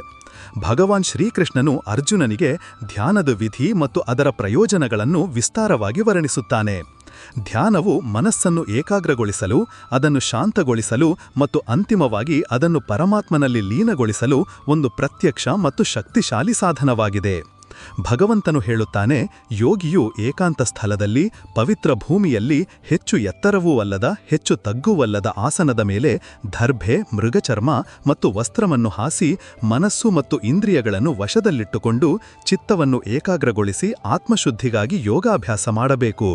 ಭಗವಾನ್ ಶ್ರೀಕೃಷ್ಣನು ಅರ್ಜುನನಿಗೆ ಧ್ಯಾನದ ವಿಧಿ ಮತ್ತು ಅದರ ಪ್ರಯೋಜನಗಳನ್ನು ವಿಸ್ತಾರವಾಗಿ ವರ್ಣಿಸುತ್ತಾನೆ. ಧ್ಯಾನವು ಮನಸ್ಸನ್ನು ಏಕಾಗ್ರಗೊಳಿಸಲು, ಅದನ್ನು ಶಾಂತಗೊಳಿಸಲು ಮತ್ತು ಅಂತಿಮವಾಗಿ ಅದನ್ನು ಪರಮಾತ್ಮನಲ್ಲಿ ಲೀನಗೊಳಿಸಲು ಒಂದು ಪ್ರತ್ಯಕ್ಷ ಮತ್ತು ಶಕ್ತಿಶಾಲಿ ಸಾಧನವಾಗಿದೆ. ಭಗವಂತನು ಹೇಳುತ್ತಾನೆ, ಯೋಗಿಯು ಏಕಾಂತ ಸ್ಥಳದಲ್ಲಿ, ಪವಿತ್ರ ಭೂಮಿಯಲ್ಲಿ ಹೆಚ್ಚು ಎತ್ತರವೂ ಅಲ್ಲದ, ಹೆಚ್ಚು ತಗ್ಗುವಲ್ಲದ ಆಸನದ ಮೇಲೆ ದರ್ಭೆ, ಮೃಗಚರ್ಮ ಮತ್ತು ವಸ್ತ್ರವನ್ನು ಹಾಸಿ ಮನಸ್ಸು ಮತ್ತು ಇಂದ್ರಿಯಗಳನ್ನು ವಶದಲ್ಲಿಟ್ಟುಕೊಂಡು ಚಿತ್ತವನ್ನು ಏಕಾಗ್ರಗೊಳಿಸಿ ಆತ್ಮಶುದ್ಧಿಗಾಗಿ ಯೋಗಾಭ್ಯಾಸ ಮಾಡಬೇಕು.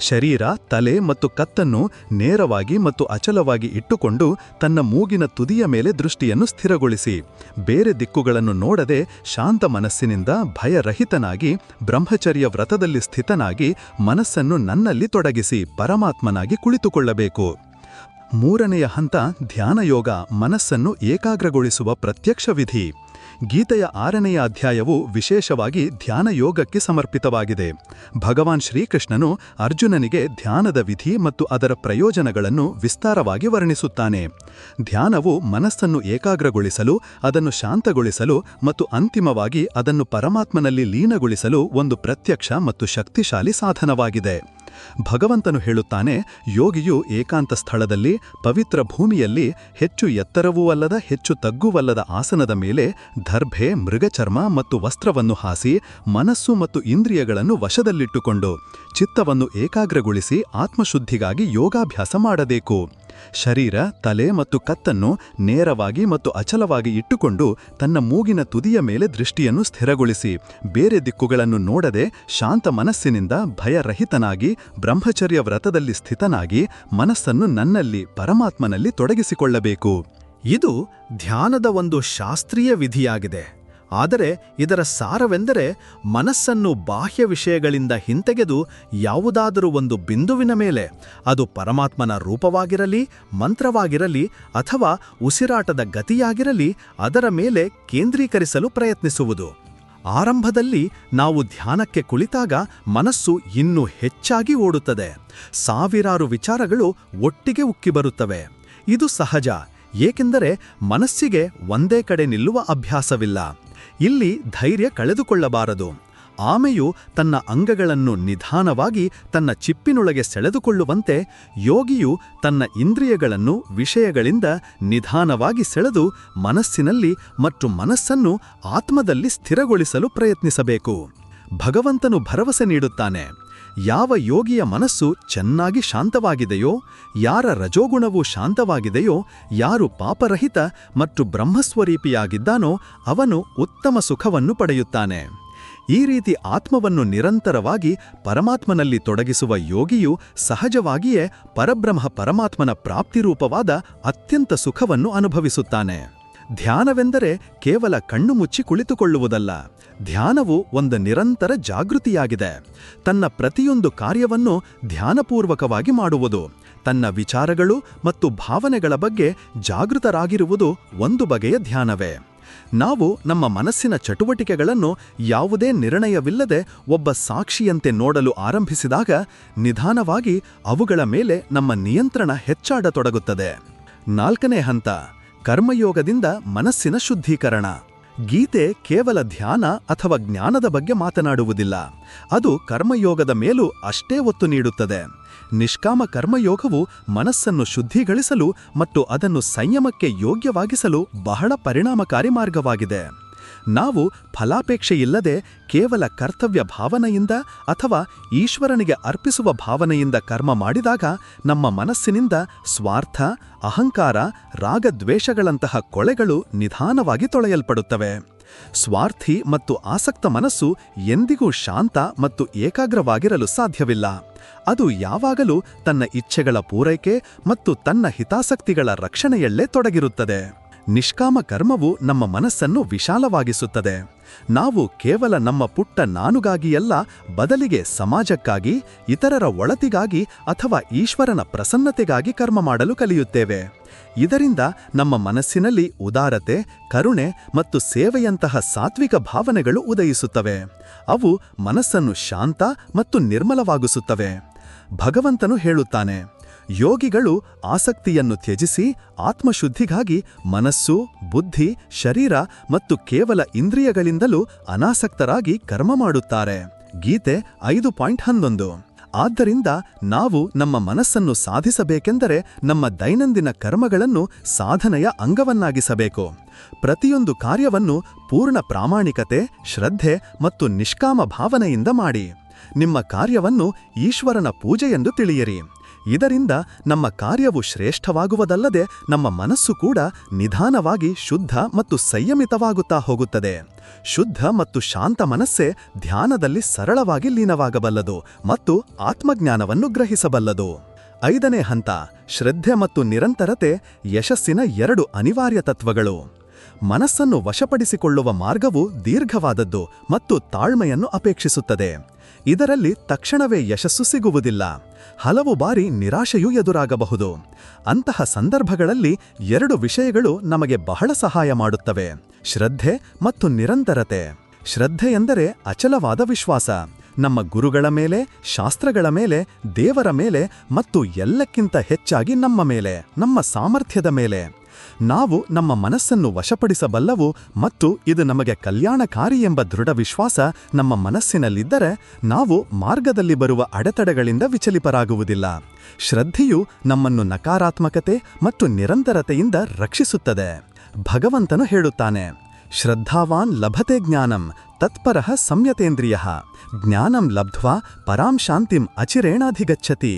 ಶರೀರ, ತಲೆ ಮತ್ತು ಕತ್ತನ್ನು ನೇರವಾಗಿ ಮತ್ತು ಅಚಲವಾಗಿ ಇಟ್ಟುಕೊಂಡು ತನ್ನ ಮೂಗಿನ ತುದಿಯ ಮೇಲೆ ದೃಷ್ಟಿಯನ್ನು ಸ್ಥಿರಗೊಳಿಸಿ. ಬೇರೆ ದಿಕ್ಕುಗಳನ್ನು ನೋಡದೆ ಶಾಂತ ಮನಸ್ಸಿನಿಂದ ಭಯರಹಿತನಾಗಿ, ಬ್ರಹ್ಮಚರ್ಯ ವ್ರತದಲ್ಲಿ ಸ್ಥಿತನಾಗಿ ಮನಸ್ಸನ್ನು ನನ್ನಲ್ಲಿ ತೊಡಗಿಸಿ ಪರಮಾತ್ಮನಾಗಿ ಕುಳಿತುಕೊಳ್ಳಬೇಕು. ಮೂರನೆಯ ಹಂತ ಧ್ಯಾನಯೋಗ ಮನಸ್ಸನ್ನು ಏಕಾಗ್ರಗೊಳಿಸುವ ಪ್ರತ್ಯಕ್ಷ ವಿಧಿ. ಗೀತೆಯ ಆರನೆಯ ಅಧ್ಯಾಯವು ವಿಶೇಷವಾಗಿ ಧ್ಯಾನ ಯೋಗಕ್ಕೆ ಸಮರ್ಪಿತವಾಗಿದೆ. ಭಗವಾನ್ ಶ್ರೀಕೃಷ್ಣನು ಅರ್ಜುನನಿಗೆ ಧ್ಯಾನದ ವಿಧಿ ಮತ್ತು ಅದರ ಪ್ರಯೋಜನಗಳನ್ನು ವಿಸ್ತಾರವಾಗಿ ವರ್ಣಿಸುತ್ತಾನೆ. ಧ್ಯಾನವು ಮನಸ್ಸನ್ನು ಏಕಾಗ್ರಗೊಳಿಸಲು, ಅದನ್ನು ಶಾಂತಗೊಳಿಸಲು ಮತ್ತು ಅಂತಿಮವಾಗಿ ಅದನ್ನು ಪರಮಾತ್ಮನಲ್ಲಿ ಲೀನಗೊಳಿಸಲು ಒಂದು ಪ್ರತ್ಯಕ್ಷ ಮತ್ತು ಶಕ್ತಿಶಾಲಿ ಸಾಧನವಾಗಿದೆ. ಭಗವಂತನು ಹೇಳುತ್ತಾನೆ, ಯೋಗಿಯು ಏಕಾಂತ ಸ್ಥಳದಲ್ಲಿ, ಪವಿತ್ರ ಭೂಮಿಯಲ್ಲಿ ಹೆಚ್ಚು ಎತ್ತರವೂ ಅಲ್ಲದ ಹೆಚ್ಚು ತಗ್ಗುವಲ್ಲದ ಆಸನದ ಮೇಲೆ ದರ್ಭೆ, ಮೃಗಚರ್ಮ ಮತ್ತು ವಸ್ತ್ರವನ್ನು ಹಾಸಿ ಮನಸ್ಸು ಮತ್ತು ಇಂದ್ರಿಯಗಳನ್ನು ವಶದಲ್ಲಿಟ್ಟುಕೊಂಡು ಚಿತ್ತವನ್ನು ಏಕಾಗ್ರಗೊಳಿಸಿ ಆತ್ಮಶುದ್ಧಿಗಾಗಿ ಯೋಗಾಭ್ಯಾಸ ಮಾಡಬೇಕು. ಶರೀರ, ತಲೆ ಮತ್ತು ಕತ್ತನ್ನು ನೇರವಾಗಿ ಮತ್ತು ಅಚಲವಾಗಿ ಇಟ್ಟುಕೊಂಡು ತನ್ನ ಮೂಗಿನ ತುದಿಯ ಮೇಲೆ ದೃಷ್ಟಿಯನ್ನು ಸ್ಥಿರಗೊಳಿಸಿ. ಬೇರೆ ದಿಕ್ಕುಗಳನ್ನು ನೋಡದೆ ಶಾಂತ ಮನಸ್ಸಿನಿಂದ ಭಯರಹಿತನಾಗಿ, ಬ್ರಹ್ಮಚರ್ಯ ವ್ರತದಲ್ಲಿ ಸ್ಥಿತನಾಗಿ ಮನಸ್ಸನ್ನು ನನ್ನಲ್ಲಿ, ಪರಮಾತ್ಮನಲ್ಲಿ ತೊಡಗಿಸಿಕೊಳ್ಳಬೇಕು. ಇದು ಧ್ಯಾನದ ಒಂದು ಶಾಸ್ತ್ರೀಯ ವಿಧಿಯಾಗಿದೆ. ಆದರೆ ಇದರ ಸಾರವೆಂದರೆ ಮನಸ್ಸನ್ನು ಬಾಹ್ಯ ವಿಷಯಗಳಿಂದ ಹಿಂತೆಗೆದು ಯಾವುದಾದರೂ ಒಂದು ಬಿಂದುವಿನ ಮೇಲೆ ಅದು ಪರಮಾತ್ಮನ ರೂಪವಾಗಿರಲಿ, ಮಂತ್ರವಾಗಿರಲಿ ಅಥವಾ ಉಸಿರಾಟದ ಗತಿಯಾಗಿರಲಿ ಅದರ ಮೇಲೆ ಕೇಂದ್ರೀಕರಿಸಲು ಪ್ರಯತ್ನಿಸುವುದು. ಆರಂಭದಲ್ಲಿ ನಾವು ಧ್ಯಾನಕ್ಕೆ ಕುಳಿತಾಗ ಮನಸ್ಸು ಇನ್ನೂ ಹೆಚ್ಚಾಗಿ ಓಡುತ್ತದೆ. ಸಾವಿರಾರು ವಿಚಾರಗಳು ಒಟ್ಟಿಗೆ ಉಕ್ಕಿಬರುತ್ತವೆ ಇದು ಸಹಜ, ಏಕೆಂದರೆ ಮನಸ್ಸಿಗೆ ಒಂದೇ ಕಡೆ ನಿಲ್ಲುವ ಅಭ್ಯಾಸವಿಲ್ಲ. ಇಲ್ಲಿ ಧೈರ್ಯ ಕಳೆದುಕೊಳ್ಳಬಾರದು. ಆಮೆಯು ತನ್ನ ಅಂಗಗಳನ್ನು ನಿಧಾನವಾಗಿ ತನ್ನ ಚಿಪ್ಪಿನೊಳಗೆ ಸೆಳೆದುಕೊಳ್ಳುವಂತೆ ಯೋಗಿಯು ತನ್ನ ಇಂದ್ರಿಯಗಳನ್ನು ವಿಷಯಗಳಿಂದ ನಿಧಾನವಾಗಿ ಸೆಳೆದು ಮನಸ್ಸಿನಲ್ಲಿ ಮತ್ತು ಮನಸ್ಸನ್ನು ಆತ್ಮದಲ್ಲಿ ಸ್ಥಿರಗೊಳಿಸಲು ಪ್ರಯತ್ನಿಸಬೇಕು. ಭಗವಂತನು ಭರವಸೆ ನೀಡುತ್ತಾನೆ. ಯಾವ ಯೋಗಿಯ ಮನಸ್ಸು ಚೆನ್ನಾಗಿ ಶಾಂತವಾಗಿದೆಯೋ, ಯಾರ ರಜೋಗುಣವು ಶಾಂತವಾಗಿದೆಯೋ, ಯಾರು ಪಾಪರಹಿತ ಮತ್ತು ಬ್ರಹ್ಮಸ್ವರೂಪಿಯಾಗಿದ್ದಾನೋ ಅವನು ಉತ್ತಮ ಸುಖವನ್ನು ಪಡೆಯುತ್ತಾನೆ. ಈ ರೀತಿ ಆತ್ಮವನ್ನು ನಿರಂತರವಾಗಿ ಪರಮಾತ್ಮನಲ್ಲಿ ತೊಡಗಿಸುವ ಯೋಗಿಯು ಸಹಜವಾಗಿಯೇ ಪರಬ್ರಹ್ಮ ಪರಮಾತ್ಮನ ಪ್ರಾಪ್ತಿರೂಪವಾದ ಅತ್ಯಂತ ಸುಖವನ್ನು ಅನುಭವಿಸುತ್ತಾನೆ. ಧ್ಯಾನವೆಂದರೆ ಕೇವಲ ಕಣ್ಣು ಮುಚ್ಚಿ ಕುಳಿತುಕೊಳ್ಳುವುದಲ್ಲ. ಧ್ಯಾನವು ಒಂದು ನಿರಂತರ ಜಾಗೃತಿಯಾಗಿದೆ. ತನ್ನ ಪ್ರತಿಯೊಂದು ಕಾರ್ಯವನ್ನು ಧ್ಯಾನಪೂರ್ವಕವಾಗಿ ಮಾಡುವುದು, ತನ್ನ ವಿಚಾರಗಳು ಮತ್ತು ಭಾವನೆಗಳ ಬಗ್ಗೆ ಜಾಗೃತರಾಗಿರುವುದು ಒಂದು ಬಗೆಯ ಧ್ಯಾನವೇ. ನಾವು ನಮ್ಮ ಮನಸ್ಸಿನ ಚಟುವಟಿಕೆಗಳನ್ನು ಯಾವುದೇ ನಿರ್ಣಯವಿಲ್ಲದೆ ಒಬ್ಬ ಸಾಕ್ಷಿಯಂತೆ ನೋಡಲು ಆರಂಭಿಸಿದಾಗ ನಿಧಾನವಾಗಿ ಅವುಗಳ ಮೇಲೆ ನಮ್ಮ ನಿಯಂತ್ರಣ ಹೆಚ್ಚಾಡತೊಡಗುತ್ತದೆ. ನಾಲ್ಕನೇ ಹಂತ ಕರ್ಮಯೋಗದಿಂದ ಮನಸ್ಸಿನ ಶುದ್ಧೀಕರಣ. ಗೀತೆ ಕೇವಲ ಧ್ಯಾನ ಅಥವಾ ಜ್ಞಾನದ ಬಗ್ಗೆ ಮಾತನಾಡುವುದಿಲ್ಲ. ಅದು ಕರ್ಮಯೋಗದ ಮೇಲೂ ಅಷ್ಟೇ ಒತ್ತು ನೀಡುತ್ತದೆ. ನಿಷ್ಕಾಮ ಕರ್ಮಯೋಗವು ಮನಸ್ಸನ್ನು ಶುದ್ಧಿಗಳಿಸಲು ಮತ್ತು ಅದನ್ನು ಸಂಯಮಕ್ಕೆ ಯೋಗ್ಯವಾಗಿಸಲು ಬಹಳ ಪರಿಣಾಮಕಾರಿ ಮಾರ್ಗವಾಗಿದೆ. ನಾವು ಫಲಾಪೇಕ್ಷೆಯಿಲ್ಲದೆ ಕೇವಲ ಕರ್ತವ್ಯ ಭಾವನೆಯಿಂದ ಅಥವಾ ಈಶ್ವರನಿಗೆ ಅರ್ಪಿಸುವ ಭಾವನೆಯಿಂದ ಕರ್ಮ ಮಾಡಿದಾಗ ನಮ್ಮ ಮನಸ್ಸಿನಿಂದ ಸ್ವಾರ್ಥ, ಅಹಂಕಾರ, ರಾಗದ್ವೇಷಗಳಂತಹ ಕೊಳೆಗಳು ನಿಧಾನವಾಗಿ ತೊಳೆಯಲ್ಪಡುತ್ತವೆ. ಸ್ವಾರ್ಥಿ ಮತ್ತು ಆಸಕ್ತ ಮನಸ್ಸು ಎಂದಿಗೂ ಶಾಂತ ಮತ್ತು ಏಕಾಗ್ರವಾಗಿರಲು ಸಾಧ್ಯವಿಲ್ಲ. ಅದು ಯಾವಾಗಲೂ ತನ್ನ ಇಚ್ಛೆಗಳ ಪೂರೈಕೆ ಮತ್ತು ತನ್ನ ಹಿತಾಸಕ್ತಿಗಳ ರಕ್ಷಣೆಯಲ್ಲೇ ತೊಡಗಿರುತ್ತದೆ. ನಿಷ್ಕಾಮ ಕರ್ಮವು ನಮ್ಮ ಮನಸ್ಸನ್ನು ವಿಶಾಲವಾಗಿಸುತ್ತದೆ. ನಾವು ಕೇವಲ ನಮ್ಮ ಪುಟ್ಟ ನಾನುಗಾಗಿಯಲ್ಲ, ಬದಲಿಗೆ ಸಮಾಜಕ್ಕಾಗಿ, ಇತರರ ಒಳತಿಗಾಗಿ ಅಥವಾ ಈಶ್ವರನ ಪ್ರಸನ್ನತೆಗಾಗಿ ಕರ್ಮ ಮಾಡಲು ಕಲಿಯುತ್ತೇವೆ. ಇದರಿಂದ ನಮ್ಮ ಮನಸ್ಸಿನಲ್ಲಿ ಉದಾರತೆ, ಕರುಣೆ ಮತ್ತು ಸೇವೆಯಂತಹ ಸಾತ್ವಿಕ ಭಾವನೆಗಳು ಉದಯಿಸುತ್ತವೆ. ಅವು ಮನಸ್ಸನ್ನು ಶಾಂತ ಮತ್ತು ನಿರ್ಮಲವಾಗಿಸುತ್ತವೆ. ಭಗವಂತನು ಹೇಳುತ್ತಾನೆ ಯೋಗಿಗಳು ಆಸಕ್ತಿಯನ್ನು ತ್ಯಜಿಸಿ ಆತ್ಮಶುದ್ಧಿಗಾಗಿ ಮನಸ್ಸು, ಬುದ್ಧಿ, ಶರೀರ ಮತ್ತು ಕೇವಲ ಇಂದ್ರಿಯಗಳಿಂದಲೂ ಅನಾಸಕ್ತರಾಗಿ ಕರ್ಮ ಮಾಡುತ್ತಾರೆ. ಗೀತೆ ಐದು ಪಾಯಿಂಟ್ ಹನ್ನೊಂದು. ಆದ್ದರಿಂದ ನಾವು ನಮ್ಮ ಮನಸ್ಸನ್ನು ಸಾಧಿಸಬೇಕೆಂದರೆ ನಮ್ಮ ದೈನಂದಿನ ಕರ್ಮಗಳನ್ನು ಸಾಧನೆಯ ಅಂಗವನ್ನಾಗಿಸಬೇಕು. ಪ್ರತಿಯೊಂದು ಕಾರ್ಯವನ್ನು ಪೂರ್ಣ ಪ್ರಾಮಾಣಿಕತೆ, ಶ್ರದ್ಧೆ ಮತ್ತು ನಿಷ್ಕಾಮ ಭಾವನೆಯಿಂದ ಮಾಡಿ. ನಿಮ್ಮ ಕಾರ್ಯವನ್ನು ಈಶ್ವರನ ಪೂಜೆಯೆಂದು ತಿಳಿಯಿರಿ. ಇದರಿಂದ ನಮ್ಮ ಕಾರ್ಯವು ಶ್ರೇಷ್ಠವಾಗುವುದಲ್ಲದೆ ನಮ್ಮ ಮನಸ್ಸು ಕೂಡ ನಿಧಾನವಾಗಿ ಶುದ್ಧ ಮತ್ತು ಸಂಯಮಿತವಾಗುತ್ತಾ ಹೋಗುತ್ತದೆ. ಶುದ್ಧ ಮತ್ತು ಶಾಂತ ಮನಸ್ಸೇ ಧ್ಯಾನದಲ್ಲಿ ಸರಳವಾಗಿ ಲೀನವಾಗಬಲ್ಲದು ಮತ್ತು ಆತ್ಮಜ್ಞಾನವನ್ನು ಗ್ರಹಿಸಬಲ್ಲದು. ಐದನೇ ಹಂತ, ಶ್ರದ್ಧೆ ಮತ್ತು ನಿರಂತರತೆ ಯಶಸ್ಸಿನ ಎರಡು ಅನಿವಾರ್ಯ ತತ್ವಗಳು. ಮನಸ್ಸನ್ನು ವಶಪಡಿಸಿಕೊಳ್ಳುವ ಮಾರ್ಗವು ದೀರ್ಘವಾದದ್ದು ಮತ್ತು ತಾಳ್ಮೆಯನ್ನು ಅಪೇಕ್ಷಿಸುತ್ತದೆ. ಇದರಲ್ಲಿ ತಕ್ಷಣವೇ ಯಶಸ್ಸು ಸಿಗುವುದಿಲ್ಲ. ಹಲವು ಬಾರಿ ನಿರಾಶೆಯೂ ಎದುರಾಗಬಹುದು. ಅಂತಹ ಸಂದರ್ಭಗಳಲ್ಲಿ ಎರಡು ವಿಷಯಗಳು ನಮಗೆ ಬಹಳ ಸಹಾಯ ಮಾಡುತ್ತವೆ. ಶ್ರದ್ಧೆ ಮತ್ತು ನಿರಂತರತೆ. ಶ್ರದ್ಧೆ ಎಂದರೆ ಅಚಲವಾದ ವಿಶ್ವಾಸ. ನಮ್ಮ ಗುರುಗಳ ಮೇಲೆ, ಶಾಸ್ತ್ರಗಳ ಮೇಲೆ, ದೇವರ ಮೇಲೆ ಮತ್ತು ಎಲ್ಲಕ್ಕಿಂತ ಹೆಚ್ಚಾಗಿ ನಮ್ಮ ಮೇಲೆ, ನಮ್ಮ ಸಾಮರ್ಥ್ಯದ ಮೇಲೆ. ನಾವು ನಮ್ಮ ಮನಸ್ಸನ್ನು ವಶಪಡಿಸಬಲ್ಲವು ಮತ್ತು ಇದು ನಮಗೆ ಕಲ್ಯಾಣಕಾರಿ ಎಂಬ ದೃಢ ವಿಶ್ವಾಸ ನಮ್ಮ ಮನಸ್ಸಿನಲ್ಲಿದ್ದರೆ ನಾವು ಮಾರ್ಗದಲ್ಲಿ ಬರುವ ಅಡೆತಡೆಗಳಿಂದ ವಿಚಲಿತರಾಗುವುದಿಲ್ಲ. ಶ್ರದ್ಧೆಯು ನಮ್ಮನ್ನು ನಕಾರಾತ್ಮಕತೆ ಮತ್ತು ನಿರಂತರತೆಯಿಂದ ರಕ್ಷಿಸುತ್ತದೆ. ಭಗವಂತನು ಹೇಳುತ್ತಾನೆ, ಶ್ರದ್ಧಾವಾನ್ ಲಭತೆ ಜ್ಞಾನಂ ತತ್ಪರಃ ಸಂಯತೇಂದ್ರಿಯ. ಜ್ಞಾನಂ ಲಬ್ಧ್ವಾ ಪರಾಂ ಶಾಂತಿಂ ಅಚಿರೇಣಾಧಿಗಚ್ಚತಿ.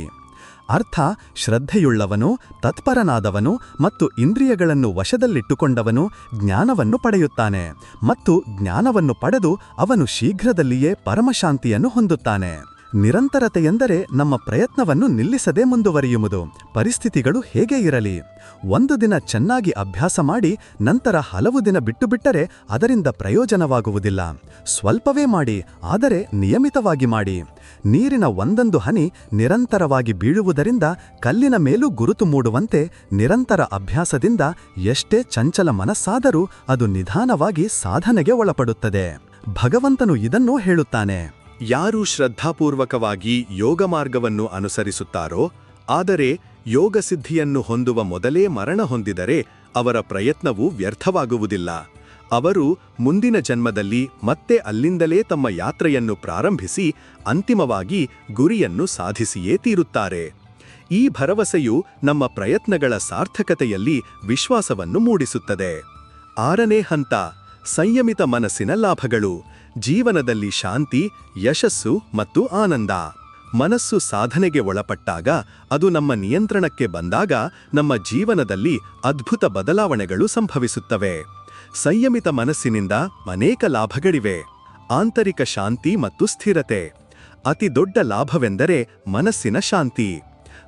ಅರ್ಥ ಶ್ರದ್ಧೆಯುಳ್ಳವನು, ತತ್ಪರನಾದವನು ಮತ್ತು ಇಂದ್ರಿಯಗಳನ್ನು ವಶದಲ್ಲಿಟ್ಟುಕೊಂಡವನು ಜ್ಞಾನವನ್ನು ಪಡೆಯುತ್ತಾನೆ ಮತ್ತು ಜ್ಞಾನವನ್ನು ಪಡೆದು ಅವನು ಶೀಘ್ರದಲ್ಲಿಯೇ ಪರಮಶಾಂತಿಯನ್ನು ಹೊಂದುತ್ತಾನೆ. ನಿರಂತರತೆ ಎಂದರೆ ನಮ್ಮ ಪ್ರಯತ್ನವನ್ನು ನಿಲ್ಲಿಸದೆ ಮುಂದುವರಿಯುವುದು. ಪರಿಸ್ಥಿತಿಗಳು ಹೇಗೆ ಇರಲಿ. ಒಂದು ದಿನ ಚೆನ್ನಾಗಿ ಅಭ್ಯಾಸ ಮಾಡಿ, ನಂತರ ಹಲವು ದಿನ ಬಿಟ್ಟು ಬಿಟ್ಟರೆ ಅದರಿಂದ ಪ್ರಯೋಜನವಾಗುವುದಿಲ್ಲ. ಸ್ವಲ್ಪವೇ ಮಾಡಿ, ಆದರೆ ನಿಯಮಿತವಾಗಿ ಮಾಡಿ. ನೀರಿನ ಒಂದೊಂದು ಹನಿ ನಿರಂತರವಾಗಿ ಬೀಳುವುದರಿಂದ ಕಲ್ಲಿನ ಮೇಲೂ ಗುರುತು ಮೂಡುವಂತೆ ನಿರಂತರ ಅಭ್ಯಾಸದಿಂದ ಎಷ್ಟೇ ಚಂಚಲ ಮನಸ್ಸಾದರೂ ಅದು ನಿಧಾನವಾಗಿ ಸಾಧನೆಗೆ ಒಳಪಡುತ್ತದೆ. ಭಗವಂತನು ಇದನ್ನೂ ಹೇಳುತ್ತಾನೆ. ಯಾರು ಶ್ರದ್ಧಾಪೂರ್ವಕವಾಗಿ ಯೋಗ ಮಾರ್ಗವನ್ನು ಅನುಸರಿಸುತ್ತಾರೋ, ಆದರೆ ಯೋಗ ಸಿದ್ಧಿಯನ್ನು ಹೊಂದುವ ಮೊದಲೇ ಮರಣ ಹೊಂದಿದರೆ ಅವರ ಪ್ರಯತ್ನವು ವ್ಯರ್ಥವಾಗುವುದಿಲ್ಲ. ಅವರು ಮುಂದಿನ ಜನ್ಮದಲ್ಲಿ ಮತ್ತೆ ಅಲ್ಲಿಂದಲೇ ತಮ್ಮ ಯಾತ್ರೆಯನ್ನು ಪ್ರಾರಂಭಿಸಿ ಅಂತಿಮವಾಗಿ ಗುರಿಯನ್ನು ಸಾಧಿಸಿಯೇ ತೀರುತ್ತಾರೆ. ಈ ಭರವಸೆಯು ನಮ್ಮ ಪ್ರಯತ್ನಗಳ ಸಾರ್ಥಕತೆಯಲ್ಲಿ ವಿಶ್ವಾಸವನ್ನು ಮೂಡಿಸುತ್ತದೆ. ಆರನೇ ಹಂತ, ಸಂಯಮಿತ ಮನಸ್ಸಿನ ಲಾಭಗಳು. ಜೀವನದಲ್ಲಿ ಶಾಂತಿ, ಯಶಸ್ಸು ಮತ್ತು ಆನಂದ. ಮನಸ್ಸು ಸಾಧನೆಗೆ ಒಳಪಟ್ಟಾಗ, ಅದು ನಮ್ಮ ನಿಯಂತ್ರಣಕ್ಕೆ ಬಂದಾಗ ನಮ್ಮ ಜೀವನದಲ್ಲಿ ಅದ್ಭುತ ಬದಲಾವಣೆಗಳು ಸಂಭವಿಸುತ್ತವೆ. ಸಂಯಮಿತ ಮನಸ್ಸಿನಿಂದ ಅನೇಕ ಲಾಭಗಳಿವೆ. ಆಂತರಿಕ ಶಾಂತಿ ಮತ್ತು ಸ್ಥಿರತೆ. ಅತಿ ದೊಡ್ಡ ಲಾಭವೆಂದರೆ ಮನಸ್ಸಿನ ಶಾಂತಿ.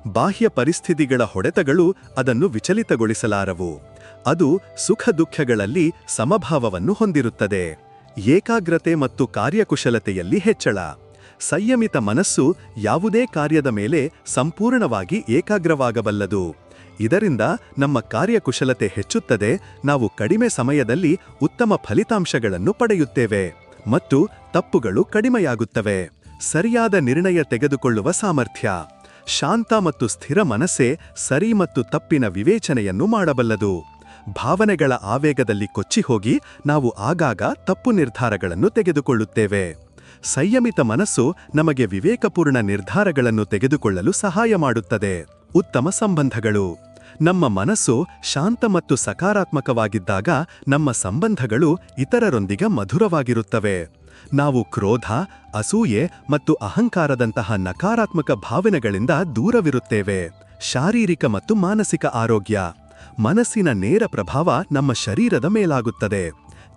ಬಾಹ್ಯ ಪರಿಸ್ಥಿತಿಗಳ ಹೊಡೆತಗಳು ಅದನ್ನು ವಿಚಲಿತಗೊಳಿಸಲಾರವು. ಅದು ಸುಖ ದುಃಖಗಳಲ್ಲಿ ಸಮಭಾವವನ್ನು ಹೊಂದಿರುತ್ತದೆ. ಏಕಾಗ್ರತೆ ಮತ್ತು ಕಾರ್ಯಕುಶಲತೆಯಲ್ಲಿ ಹೆಚ್ಚಳ. ಸಂಯಮಿತ ಮನಸ್ಸು ಯಾವುದೇ ಕಾರ್ಯದ ಮೇಲೆ ಸಂಪೂರ್ಣವಾಗಿ ಏಕಾಗ್ರವಾಗಬಲ್ಲದು. ಇದರಿಂದ ನಮ್ಮ ಕಾರ್ಯಕುಶಲತೆ ಹೆಚ್ಚುತ್ತದೆ, ನಾವು ಕಡಿಮೆ ಸಮಯದಲ್ಲಿ ಉತ್ತಮ ಫಲಿತಾಂಶಗಳನ್ನು ಪಡೆಯುತ್ತೇವೆ ಮತ್ತು ತಪ್ಪುಗಳು ಕಡಿಮೆಯಾಗುತ್ತವೆ. ಸರಿಯಾದ ನಿರ್ಣಯ ತೆಗೆದುಕೊಳ್ಳುವ ಸಾಮರ್ಥ್ಯ. ಶಾಂತ ಮತ್ತು ಸ್ಥಿರ ಮನಸ್ಸೇ ಸರಿ ಮತ್ತು ತಪ್ಪಿನ ವಿವೇಚನೆಯನ್ನು ಮಾಡಬಲ್ಲದು. ಭಾವನೆಗಳ ಆವೇಗದಲ್ಲಿ ಕೊಚ್ಚಿಹೋಗಿ ನಾವು ಆಗಾಗ ತಪ್ಪು ನಿರ್ಧಾರಗಳನ್ನು ತೆಗೆದುಕೊಳ್ಳುತ್ತೇವೆ. ಸಂಯಮಿತ ಮನಸ್ಸು ನಮಗೆ ವಿವೇಕಪೂರ್ಣ ನಿರ್ಧಾರಗಳನ್ನು ತೆಗೆದುಕೊಳ್ಳಲು ಸಹಾಯ ಮಾಡುತ್ತದೆ. ಉತ್ತಮ ಸಂಬಂಧಗಳು. ನಮ್ಮ ಮನಸ್ಸು ಶಾಂತ ಮತ್ತು ಸಕಾರಾತ್ಮಕವಾಗಿದ್ದಾಗ ನಮ್ಮ ಸಂಬಂಧಗಳು ಇತರರೊಂದಿಗೆ ಮಧುರವಾಗಿರುತ್ತವೆ. ನಾವು ಕ್ರೋಧ, ಅಸೂಯೆ ಮತ್ತು ಅಹಂಕಾರದಂತಹ ನಕಾರಾತ್ಮಕ ಭಾವನೆಗಳಿಂದ ದೂರವಿರುತ್ತೇವೆ. ಶಾರೀರಿಕ ಮತ್ತು ಮಾನಸಿಕ ಆರೋಗ್ಯ. ಮನಸ್ಸಿನ ನೇರ ಪ್ರಭಾವ ನಮ್ಮ ಶರೀರದ ಮೇಲಾಗುತ್ತದೆ.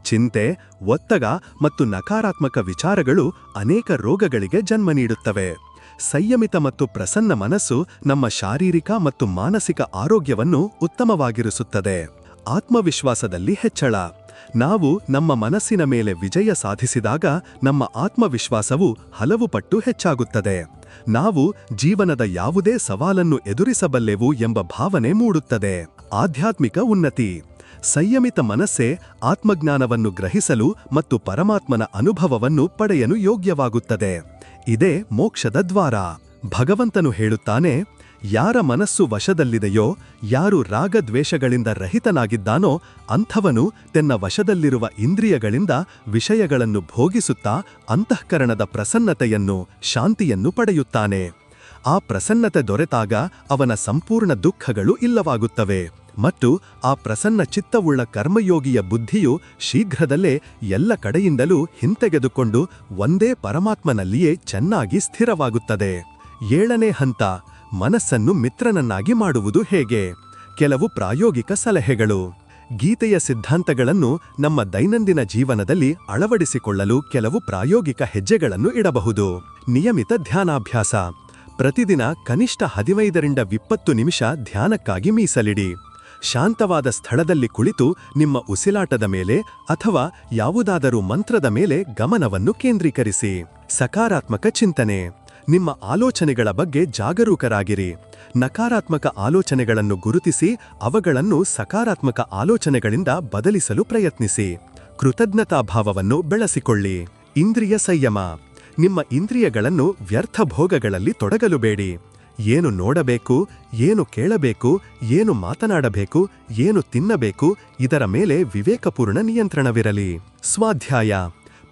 ಚಿಂತೆ ಒತ್ತಗ ಮತ್ತು ನಕಾರಾತ್ಮಕ ವಿಚಾರಗಳು ಅನೇಕ ರೋಗಗಳಿಗೆ ಜನ್ಮ ನೀಡುತ್ತವೆ. ಸಂಯಮಿತ ಮತ್ತು ಪ್ರಸನ್ನ ಮನಸ್ಸು ನಮ್ಮ ಶಾರೀರಿಕ ಮತ್ತು ಮಾನಸಿಕ ಆರೋಗ್ಯವನ್ನು ಉತ್ತಮವಾಗಿರಿಸುತ್ತದೆ. ಆತ್ಮವಿಶ್ವಾಸದಲ್ಲಿ ಹೆಚ್ಚಳ. ನಾವು ನಮ್ಮ ಮನಸ್ಸಿನ ಮೇಲೆ ವಿಜಯ ಸಾಧಿಸಿದಾಗ ನಮ್ಮ ಆತ್ಮವಿಶ್ವಾಸವು ಹಲವು ಪಟ್ಟು ಹೆಚ್ಚಾಗುತ್ತದೆ. ನಾವು ಜೀವನದ ಯಾವುದೇ ಸವಾಲನ್ನು ಎದುರಿಸಬಲ್ಲೆವು ಎಂಬ ಭಾವನೆ ಮೂಡುತ್ತದೆ. ಆಧ್ಯಾತ್ಮಿಕ ಉನ್ನತಿ. ಸಂಯಮಿತ ಮನಸ್ಸೇ ಆತ್ಮಜ್ಞಾನವನ್ನು ಗ್ರಹಿಸಲು ಮತ್ತು ಪರಮಾತ್ಮನ ಅನುಭವವನ್ನು ಪಡೆಯಲು ಯೋಗ್ಯವಾಗುತ್ತದೆ. ಇದೇ ಮೋಕ್ಷದ ದ್ವಾರ. ಭಗವಂತನು ಹೇಳುತ್ತಾನೆ, ಯಾರ ಮನಸ್ಸು ವಶದಲ್ಲಿದೆಯೋ, ಯಾರು ರಾಗದ್ವೇಷಗಳಿಂದ ರಹಿತನಾಗಿದ್ದಾನೋ, ಅಂಥವನು ತನ್ನ ವಶದಲ್ಲಿರುವ ಇಂದ್ರಿಯಗಳಿಂದ ವಿಷಯಗಳನ್ನು ಭೋಗಿಸುತ್ತಾ ಅಂತಃಕರಣದ ಪ್ರಸನ್ನತೆಯನ್ನು, ಶಾಂತಿಯನ್ನು ಪಡೆಯುತ್ತಾನೆ. ಆ ಪ್ರಸನ್ನತೆ ದೊರೆತಾಗ ಅವನ ಸಂಪೂರ್ಣ ದುಃಖಗಳು ಇಲ್ಲವಾಗುತ್ತವೆ. ಮತ್ತು ಆ ಪ್ರಸನ್ನ ಚಿತ್ತವುಳ್ಳ ಕರ್ಮಯೋಗಿಯ ಬುದ್ಧಿಯು ಶೀಘ್ರದಲ್ಲೇ ಎಲ್ಲ ಕಡೆಯಿಂದಲೂ ಹಿಂತೆಗೆದುಕೊಂಡು ಒಂದೇ ಪರಮಾತ್ಮನಲ್ಲಿಯೇ ಚೆನ್ನಾಗಿ ಸ್ಥಿರವಾಗುತ್ತದೆ. ಏಳನೇ ಹಂತ, ಮನಸ್ಸನ್ನು ಮಿತ್ರನನ್ನಾಗಿ ಮಾಡುವುದು ಹೇಗೆ? ಕೆಲವು ಪ್ರಾಯೋಗಿಕ ಸಲಹೆಗಳು. ಗೀತೆಯ ಸಿದ್ಧಾಂತಗಳನ್ನು ನಮ್ಮ ದೈನಂದಿನ ಜೀವನದಲ್ಲಿ ಅಳವಡಿಸಿಕೊಳ್ಳಲು ಕೆಲವು ಪ್ರಾಯೋಗಿಕ ಹೆಜ್ಜೆಗಳನ್ನು ಇಡಬಹುದು. ನಿಯಮಿತ ಧ್ಯಾನಾಭ್ಯಾಸ. ಪ್ರತಿದಿನ ಕನಿಷ್ಠ ಹದಿನೈದರಿಂದ ಇಪ್ಪತ್ತು ನಿಮಿಷ ಧ್ಯಾನಕ್ಕಾಗಿ ಮೀಸಲಿಡಿ. ಶಾಂತವಾದ ಸ್ಥಳದಲ್ಲಿ ಕುಳಿತು ನಿಮ್ಮ ಉಸಿಲಾಟದ ಮೇಲೆ ಅಥವಾ ಯಾವುದಾದರೂ ಮಂತ್ರದ ಮೇಲೆ ಗಮನವನ್ನು ಕೇಂದ್ರೀಕರಿಸಿ. ಸಕಾರಾತ್ಮಕ ಚಿಂತನೆ. ನಿಮ್ಮ ಆಲೋಚನೆಗಳ ಬಗ್ಗೆ ಜಾಗರೂಕರಾಗಿರಿ. ನಕಾರಾತ್ಮಕ ಆಲೋಚನೆಗಳನ್ನು ಗುರುತಿಸಿ ಅವುಗಳನ್ನು ಸಕಾರಾತ್ಮಕ ಆಲೋಚನೆಗಳಿಂದ ಬದಲಿಸಲು ಪ್ರಯತ್ನಿಸಿ. ಕೃತಜ್ಞತಾಭಾವವನ್ನು ಬೆಳೆಸಿಕೊಳ್ಳಿ. ಇಂದ್ರಿಯ ಸಂಯಮ. ನಿಮ್ಮ ಇಂದ್ರಿಯಗಳನ್ನು ವ್ಯರ್ಥ ಭೋಗಗಳಲ್ಲಿ ತೊಡಗಲುಬೇಡಿ ಏನು ನೋಡಬೇಕು, ಏನು ಕೇಳಬೇಕು, ಏನು ಮಾತನಾಡಬೇಕು, ಏನು ತಿನ್ನಬೇಕು, ಇದರ ಮೇಲೆ ವಿವೇಕಪೂರ್ಣ ನಿಯಂತ್ರಣವಿರಲಿ. ಸ್ವಾಧ್ಯಾಯ.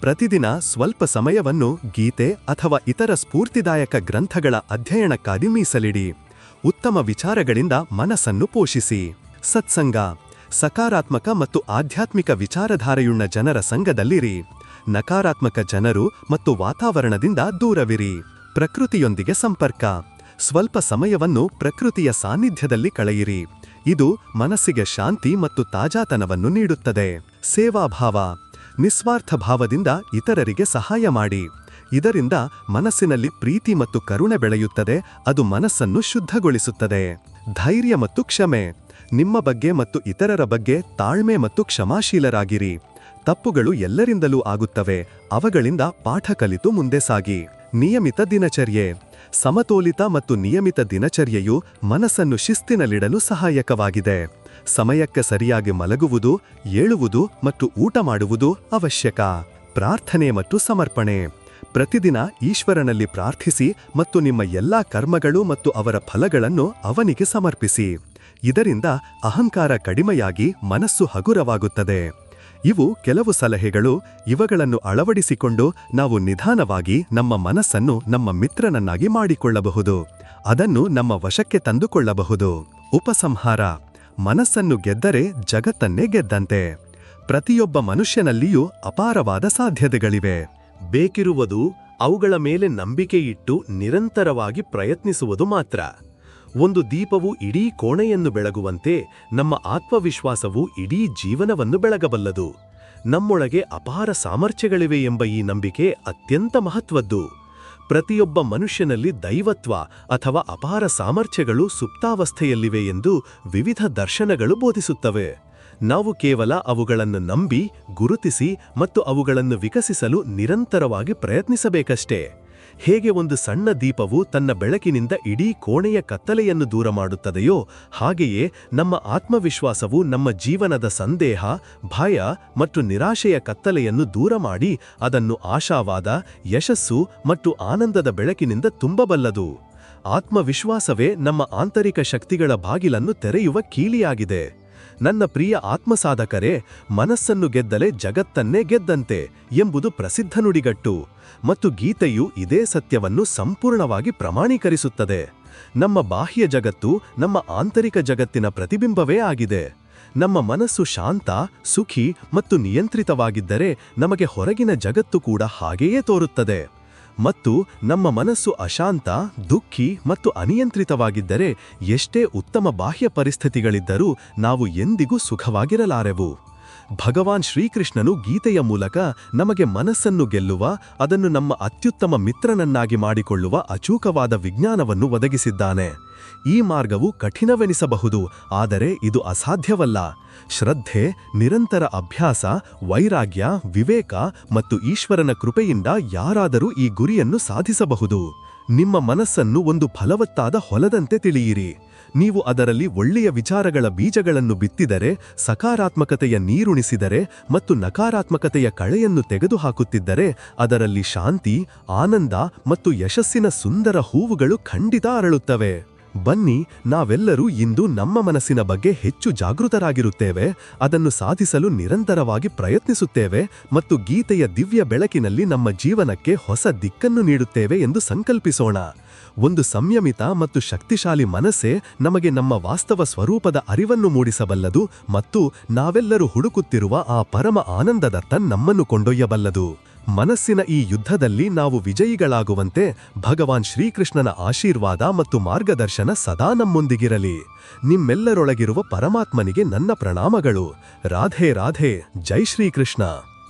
ಪ್ರತಿದಿನ ಸ್ವಲ್ಪ ಸಮಯವನ್ನು ಗೀತೆ ಅಥವಾ ಇತರ ಸ್ಫೂರ್ತಿದಾಯಕ ಗ್ರಂಥಗಳ ಅಧ್ಯಯನಕ್ಕಾಗಿ ಮೀಸಲಿಡಿ. ಉತ್ತಮ ವಿಚಾರಗಳಿಂದ ಮನಸ್ಸನ್ನು ಪೋಷಿಸಿ. ಸತ್ಸಂಗ. ಸಕಾರಾತ್ಮಕ ಮತ್ತು ಆಧ್ಯಾತ್ಮಿಕ ವಿಚಾರಧಾರೆಯುಳ್ಳ ಜನರ ಸಂಘದಲ್ಲಿರಿ. ನಕಾರಾತ್ಮಕ ಜನರು ಮತ್ತು ವಾತಾವರಣದಿಂದ ದೂರವಿರಿ. ಪ್ರಕೃತಿಯೊಂದಿಗೆ ಸಂಪರ್ಕ. ಸ್ವಲ್ಪ ಸಮಯವನ್ನು ಪ್ರಕೃತಿಯ ಸಾನ್ನಿಧ್ಯದಲ್ಲಿ ಕಳೆಯಿರಿ. ಇದು ಮನಸ್ಸಿಗೆ ಶಾಂತಿ ಮತ್ತು ತಾಜಾತನವನ್ನು ನೀಡುತ್ತದೆ. ಸೇವಾಭಾವ, ನಿಸ್ವಾರ್ಥ ಭಾವದಿಂದ ಇತರರಿಗೆ ಸಹಾಯ ಮಾಡಿ. ಇದರಿಂದ ಮನಸ್ಸಿನಲ್ಲಿ ಪ್ರೀತಿ ಮತ್ತು ಕರುಣೆ ಬೆಳೆಯುತ್ತದೆ, ಅದು ಮನಸ್ಸನ್ನು ಶುದ್ಧಗೊಳಿಸುತ್ತದೆ. ಧೈರ್ಯ ಮತ್ತು ಕ್ಷಮೆ, ನಿಮ್ಮ ಬಗ್ಗೆ ಮತ್ತು ಇತರರ ಬಗ್ಗೆ ತಾಳ್ಮೆ ಮತ್ತು ಕ್ಷಮಾಶೀಲರಾಗಿರಿ. ತಪ್ಪುಗಳು ಎಲ್ಲರಿಂದಲೂ ಆಗುತ್ತವೆ, ಅವಗಳಿಂದ ಪಾಠ ಕಲಿತು ಮುಂದೆ ಸಾಗಿ. ನಿಯಮಿತ ದಿನಚರ್ಯೆ. ಸಮತೋಲಿತ ಮತ್ತು ನಿಯಮಿತ ದಿನಚರ್ಯೆಯು ಮನಸ್ಸನ್ನು ಶಿಸ್ತಿನಲ್ಲಿಡಲು ಸಹಾಯಕವಾಗಿದೆ. ಸಮಯಕ್ಕೆ ಸರಿಯಾಗಿ ಮಲಗುವುದು, ಏಳುವುದು ಮತ್ತು ಊಟ ಮಾಡುವುದು ಅವಶ್ಯಕ. ಪ್ರಾರ್ಥನೆ ಮತ್ತು ಸಮರ್ಪಣೆ. ಪ್ರತಿದಿನ ಈಶ್ವರನಲ್ಲಿ ಪ್ರಾರ್ಥಿಸಿ ಮತ್ತು ನಿಮ್ಮ ಎಲ್ಲಾ ಕರ್ಮಗಳು ಮತ್ತು ಅವರ ಫಲಗಳನ್ನು ಅವನಿಗೆ ಸಮರ್ಪಿಸಿ. ಇದರಿಂದ ಅಹಂಕಾರ ಕಡಿಮೆಯಾಗಿ ಮನಸ್ಸು ಹಗುರವಾಗುತ್ತದೆ. ಇವು ಕೆಲವು ಸಲಹೆಗಳು, ಇವುಗಳನ್ನು ಅಳವಡಿಸಿಕೊಂಡು ನಾವು ನಿಧಾನವಾಗಿ ನಮ್ಮ ಮನಸ್ಸನ್ನು ನಮ್ಮ ಮಿತ್ರನನ್ನಾಗಿ ಮಾಡಿಕೊಳ್ಳಬಹುದು. ಅದನ್ನು ನಮ್ಮ ವಶಕ್ಕೆ ತಂದುಕೊಳ್ಳಬಹುದು. ಉಪಸಂಹಾರ. ಮನಸ್ಸನ್ನು ಗೆದ್ದರೆ ಜಗತ್ತನ್ನೇ ಗೆದ್ದಂತೆ. ಪ್ರತಿಯೊಬ್ಬ ಮನುಷ್ಯನಲ್ಲಿಯೂ ಅಪಾರವಾದ ಸಾಧ್ಯತೆಗಳಿವೆ. ಬೇಕಿರುವುದು ಅವುಗಳ ಮೇಲೆ ನಂಬಿಕೆಯಿಟ್ಟು ನಿರಂತರವಾಗಿ ಪ್ರಯತ್ನಿಸುವುದು ಮಾತ್ರ. ಒಂದು ದೀಪವು ಇಡೀ ಕೋಣೆಯನ್ನು ಬೆಳಗುವಂತೆ, ನಮ್ಮ ಆತ್ಮವಿಶ್ವಾಸವು ಇಡೀ ಜೀವನವನ್ನು ಬೆಳಗಬಲ್ಲದು. ನಮ್ಮೊಳಗೆ ಅಪಾರ ಸಾಮರ್ಥ್ಯಗಳಿವೆ ಎಂಬ ಈ ನಂಬಿಕೆ ಅತ್ಯಂತ ಮಹತ್ವದ್ದು. ಪ್ರತಿಯೊಬ್ಬ ಮನುಷ್ಯನಲ್ಲಿ ದೈವತ್ವ ಅಥವಾ ಅಪಾರ ಸಾಮರ್ಥ್ಯಗಳು ಸುಪ್ತಾವಸ್ಥೆಯಲ್ಲಿವೆ ಎಂದು ವಿವಿಧ ದರ್ಶನಗಳು ಬೋಧಿಸುತ್ತವೆ. ನಾವು ಕೇವಲ ಅವುಗಳನ್ನು ನಂಬಿ, ಗುರುತಿಸಿ ಮತ್ತು ಅವುಗಳನ್ನು ವಿಕಸಿಸಲು ನಿರಂತರವಾಗಿ ಪ್ರಯತ್ನಿಸಬೇಕಷ್ಟೇ. ಹೇಗೆ ಒಂದು ಸಣ್ಣ ದೀಪವು ತನ್ನ ಬೆಳಕಿನಿಂದ ಇಡೀ ಕೋಣೆಯ ಕತ್ತಲೆಯನ್ನು ದೂರ ಮಾಡುತ್ತದೆಯೋ ಹಾಗೆಯೇ ನಮ್ಮ ಆತ್ಮವಿಶ್ವಾಸವು ನಮ್ಮ ಜೀವನದ ಸಂದೇಹ, ಭಯ ಮತ್ತು ನಿರಾಶೆಯ ಕತ್ತಲೆಯನ್ನು ದೂರ ಮಾಡಿ ಅದನ್ನು ಆಶಾವಾದ, ಯಶಸ್ಸು ಮತ್ತು ಆನಂದದ ಬೆಳಕಿನಿಂದ ತುಂಬಬಲ್ಲದು. ಆತ್ಮವಿಶ್ವಾಸವೇ ನಮ್ಮ ಆಂತರಿಕ ಶಕ್ತಿಗಳ ಬಾಗಿಲನ್ನು ತೆರೆಯುವ ಕೀಲಿಯಾಗಿದೆ. ನನ್ನ ಪ್ರಿಯ ಆತ್ಮಸಾಧಕರೇ, ಮನಸ್ಸನ್ನು ಗೆದ್ದಲೆ ಜಗತ್ತನ್ನೇ ಗೆದ್ದಂತೆ ಎಂಬುದು ಪ್ರಸಿದ್ಧ ನುಡಿಗಟ್ಟು ಮತ್ತು ಗೀತೆಯು ಇದೇ ಸತ್ಯವನ್ನು ಸಂಪೂರ್ಣವಾಗಿ ಪ್ರಮಾಣೀಕರಿಸುತ್ತದೆ. ನಮ್ಮ ಬಾಹ್ಯ ಜಗತ್ತು, ನಮ್ಮ ಆಂತರಿಕ ಜಗತ್ತಿನ ಪ್ರತಿಬಿಂಬವೇ ಆಗಿದೆ. ನಮ್ಮ ಮನಸ್ಸು ಶಾಂತ, ಸುಖಿ ಮತ್ತು ನಿಯಂತ್ರಿತವಾಗಿದ್ದರೆ ನಮಗೆ ಹೊರಗಿನ ಜಗತ್ತು ಕೂಡ ಹಾಗೆಯೇ ತೋರುತ್ತದೆ. ಮತ್ತು ನಮ್ಮ ಮನಸ್ಸು ಅಶಾಂತ, ದುಃಖಿ ಮತ್ತು ಅನಿಯಂತ್ರಿತವಾಗಿದ್ದರೆ ಎಷ್ಟೇ ಉತ್ತಮ ಬಾಹ್ಯ ಪರಿಸ್ಥಿತಿಗಳಿದ್ದರೂ ನಾವು ಎಂದಿಗೂ ಸುಖವಾಗಿರಲಾರೆವು. ಭಗವಾನ್ ಶ್ರೀಕೃಷ್ಣನು ಗೀತೆಯ ಮೂಲಕ ನಮಗೆ ಮನಸ್ಸನ್ನು ಗೆಲ್ಲುವ, ಅದನ್ನು ನಮ್ಮ ಅತ್ಯುತ್ತಮ ಮಿತ್ರನನ್ನಾಗಿ ಮಾಡಿಕೊಳ್ಳುವ ಅಚೂಕವಾದ ವಿಜ್ಞಾನವನ್ನು ಒದಗಿಸಿದ್ದಾನೆ. ಈ ಮಾರ್ಗವು ಕಠಿಣವೆನಿಸಬಹುದು, ಆದರೆ ಇದು ಅಸಾಧ್ಯವಲ್ಲ. ಶ್ರದ್ಧೆ, ನಿರಂತರ ಅಭ್ಯಾಸ, ವೈರಾಗ್ಯ, ವಿವೇಕ ಮತ್ತು ಈಶ್ವರನ ಕೃಪೆಯಿಂದ ಯಾರಾದರೂ ಈ ಗುರಿಯನ್ನು ಸಾಧಿಸಬಹುದು. ನಿಮ್ಮ ಮನಸ್ಸನ್ನು ಒಂದು ಫಲವತ್ತಾದ ಹೊಲದಂತೆ ತಿಳಿಯಿರಿ. ನೀವು ಅದರಲ್ಲಿ ಒಳ್ಳೆಯ ವಿಚಾರಗಳ ಬೀಜಗಳನ್ನು ಬಿತ್ತಿದರೆ, ಸಕಾರಾತ್ಮಕತೆಯ ನೀರುಣಿಸಿದರೆ ಮತ್ತು ನಕಾರಾತ್ಮಕತೆಯ ಕಳೆಯನ್ನು ತೆಗೆದುಹಾಕುತ್ತಿದ್ದರೆ, ಅದರಲ್ಲಿ ಶಾಂತಿ, ಆನಂದ ಮತ್ತು ಯಶಸ್ಸಿನ ಸುಂದರ ಹೂವುಗಳು ಖಂಡಿತ ಅರಳುತ್ತವೆ. ಬನ್ನಿ, ನಾವೆಲ್ಲರೂ ಇಂದು ನಮ್ಮ ಮನಸ್ಸಿನ ಬಗ್ಗೆ ಹೆಚ್ಚು ಜಾಗೃತರಾಗಿರುತ್ತೇವೆ, ಅದನ್ನು ಸಾಧಿಸಲು ನಿರಂತರವಾಗಿ ಪ್ರಯತ್ನಿಸುತ್ತೇವೆ ಮತ್ತು ಗೀತೆಯ ದಿವ್ಯ ಬೆಳಕಿನಲ್ಲಿ ನಮ್ಮ ಜೀವನಕ್ಕೆ ಹೊಸ ದಿಕ್ಕನ್ನು ನೀಡುತ್ತೇವೆ ಎಂದು ಸಂಕಲ್ಪಿಸೋಣ. ಒಂದು ಸಂಯಮಿತ ಮತ್ತು ಶಕ್ತಿಶಾಲಿ ಮನಸ್ಸೇ ನಮಗೆ ನಮ್ಮ ವಾಸ್ತವ ಸ್ವರೂಪದ ಅರಿವನ್ನು ಮೂಡಿಸಬಲ್ಲದು ಮತ್ತು ನಾವೆಲ್ಲರೂ ಹುಡುಕುತ್ತಿರುವ ಆ ಪರಮ ಆನಂದದತ್ತ ನಮ್ಮನ್ನು ಕೊಂಡೊಯ್ಯಬಲ್ಲದು. ಮನಸ್ಸಿನ ಈ ಯುದ್ಧದಲ್ಲಿ ನಾವು ವಿಜಯಿಗಳಾಗುವಂತೆ ಭಗವಾನ್ ಶ್ರೀಕೃಷ್ಣನ ಆಶೀರ್ವಾದ ಮತ್ತು ಮಾರ್ಗದರ್ಶನ ಸದಾ ನಮ್ಮೊಂದಿಗಿರಲಿ. ನಿಮ್ಮೆಲ್ಲರೊಳಗಿರುವ ಪರಮಾತ್ಮನಿಗೆ ನನ್ನ ಪ್ರಣಾಮಗಳು. ರಾಧೆ ರಾಧೆ, ಜೈ ಶ್ರೀಕೃಷ್ಣ.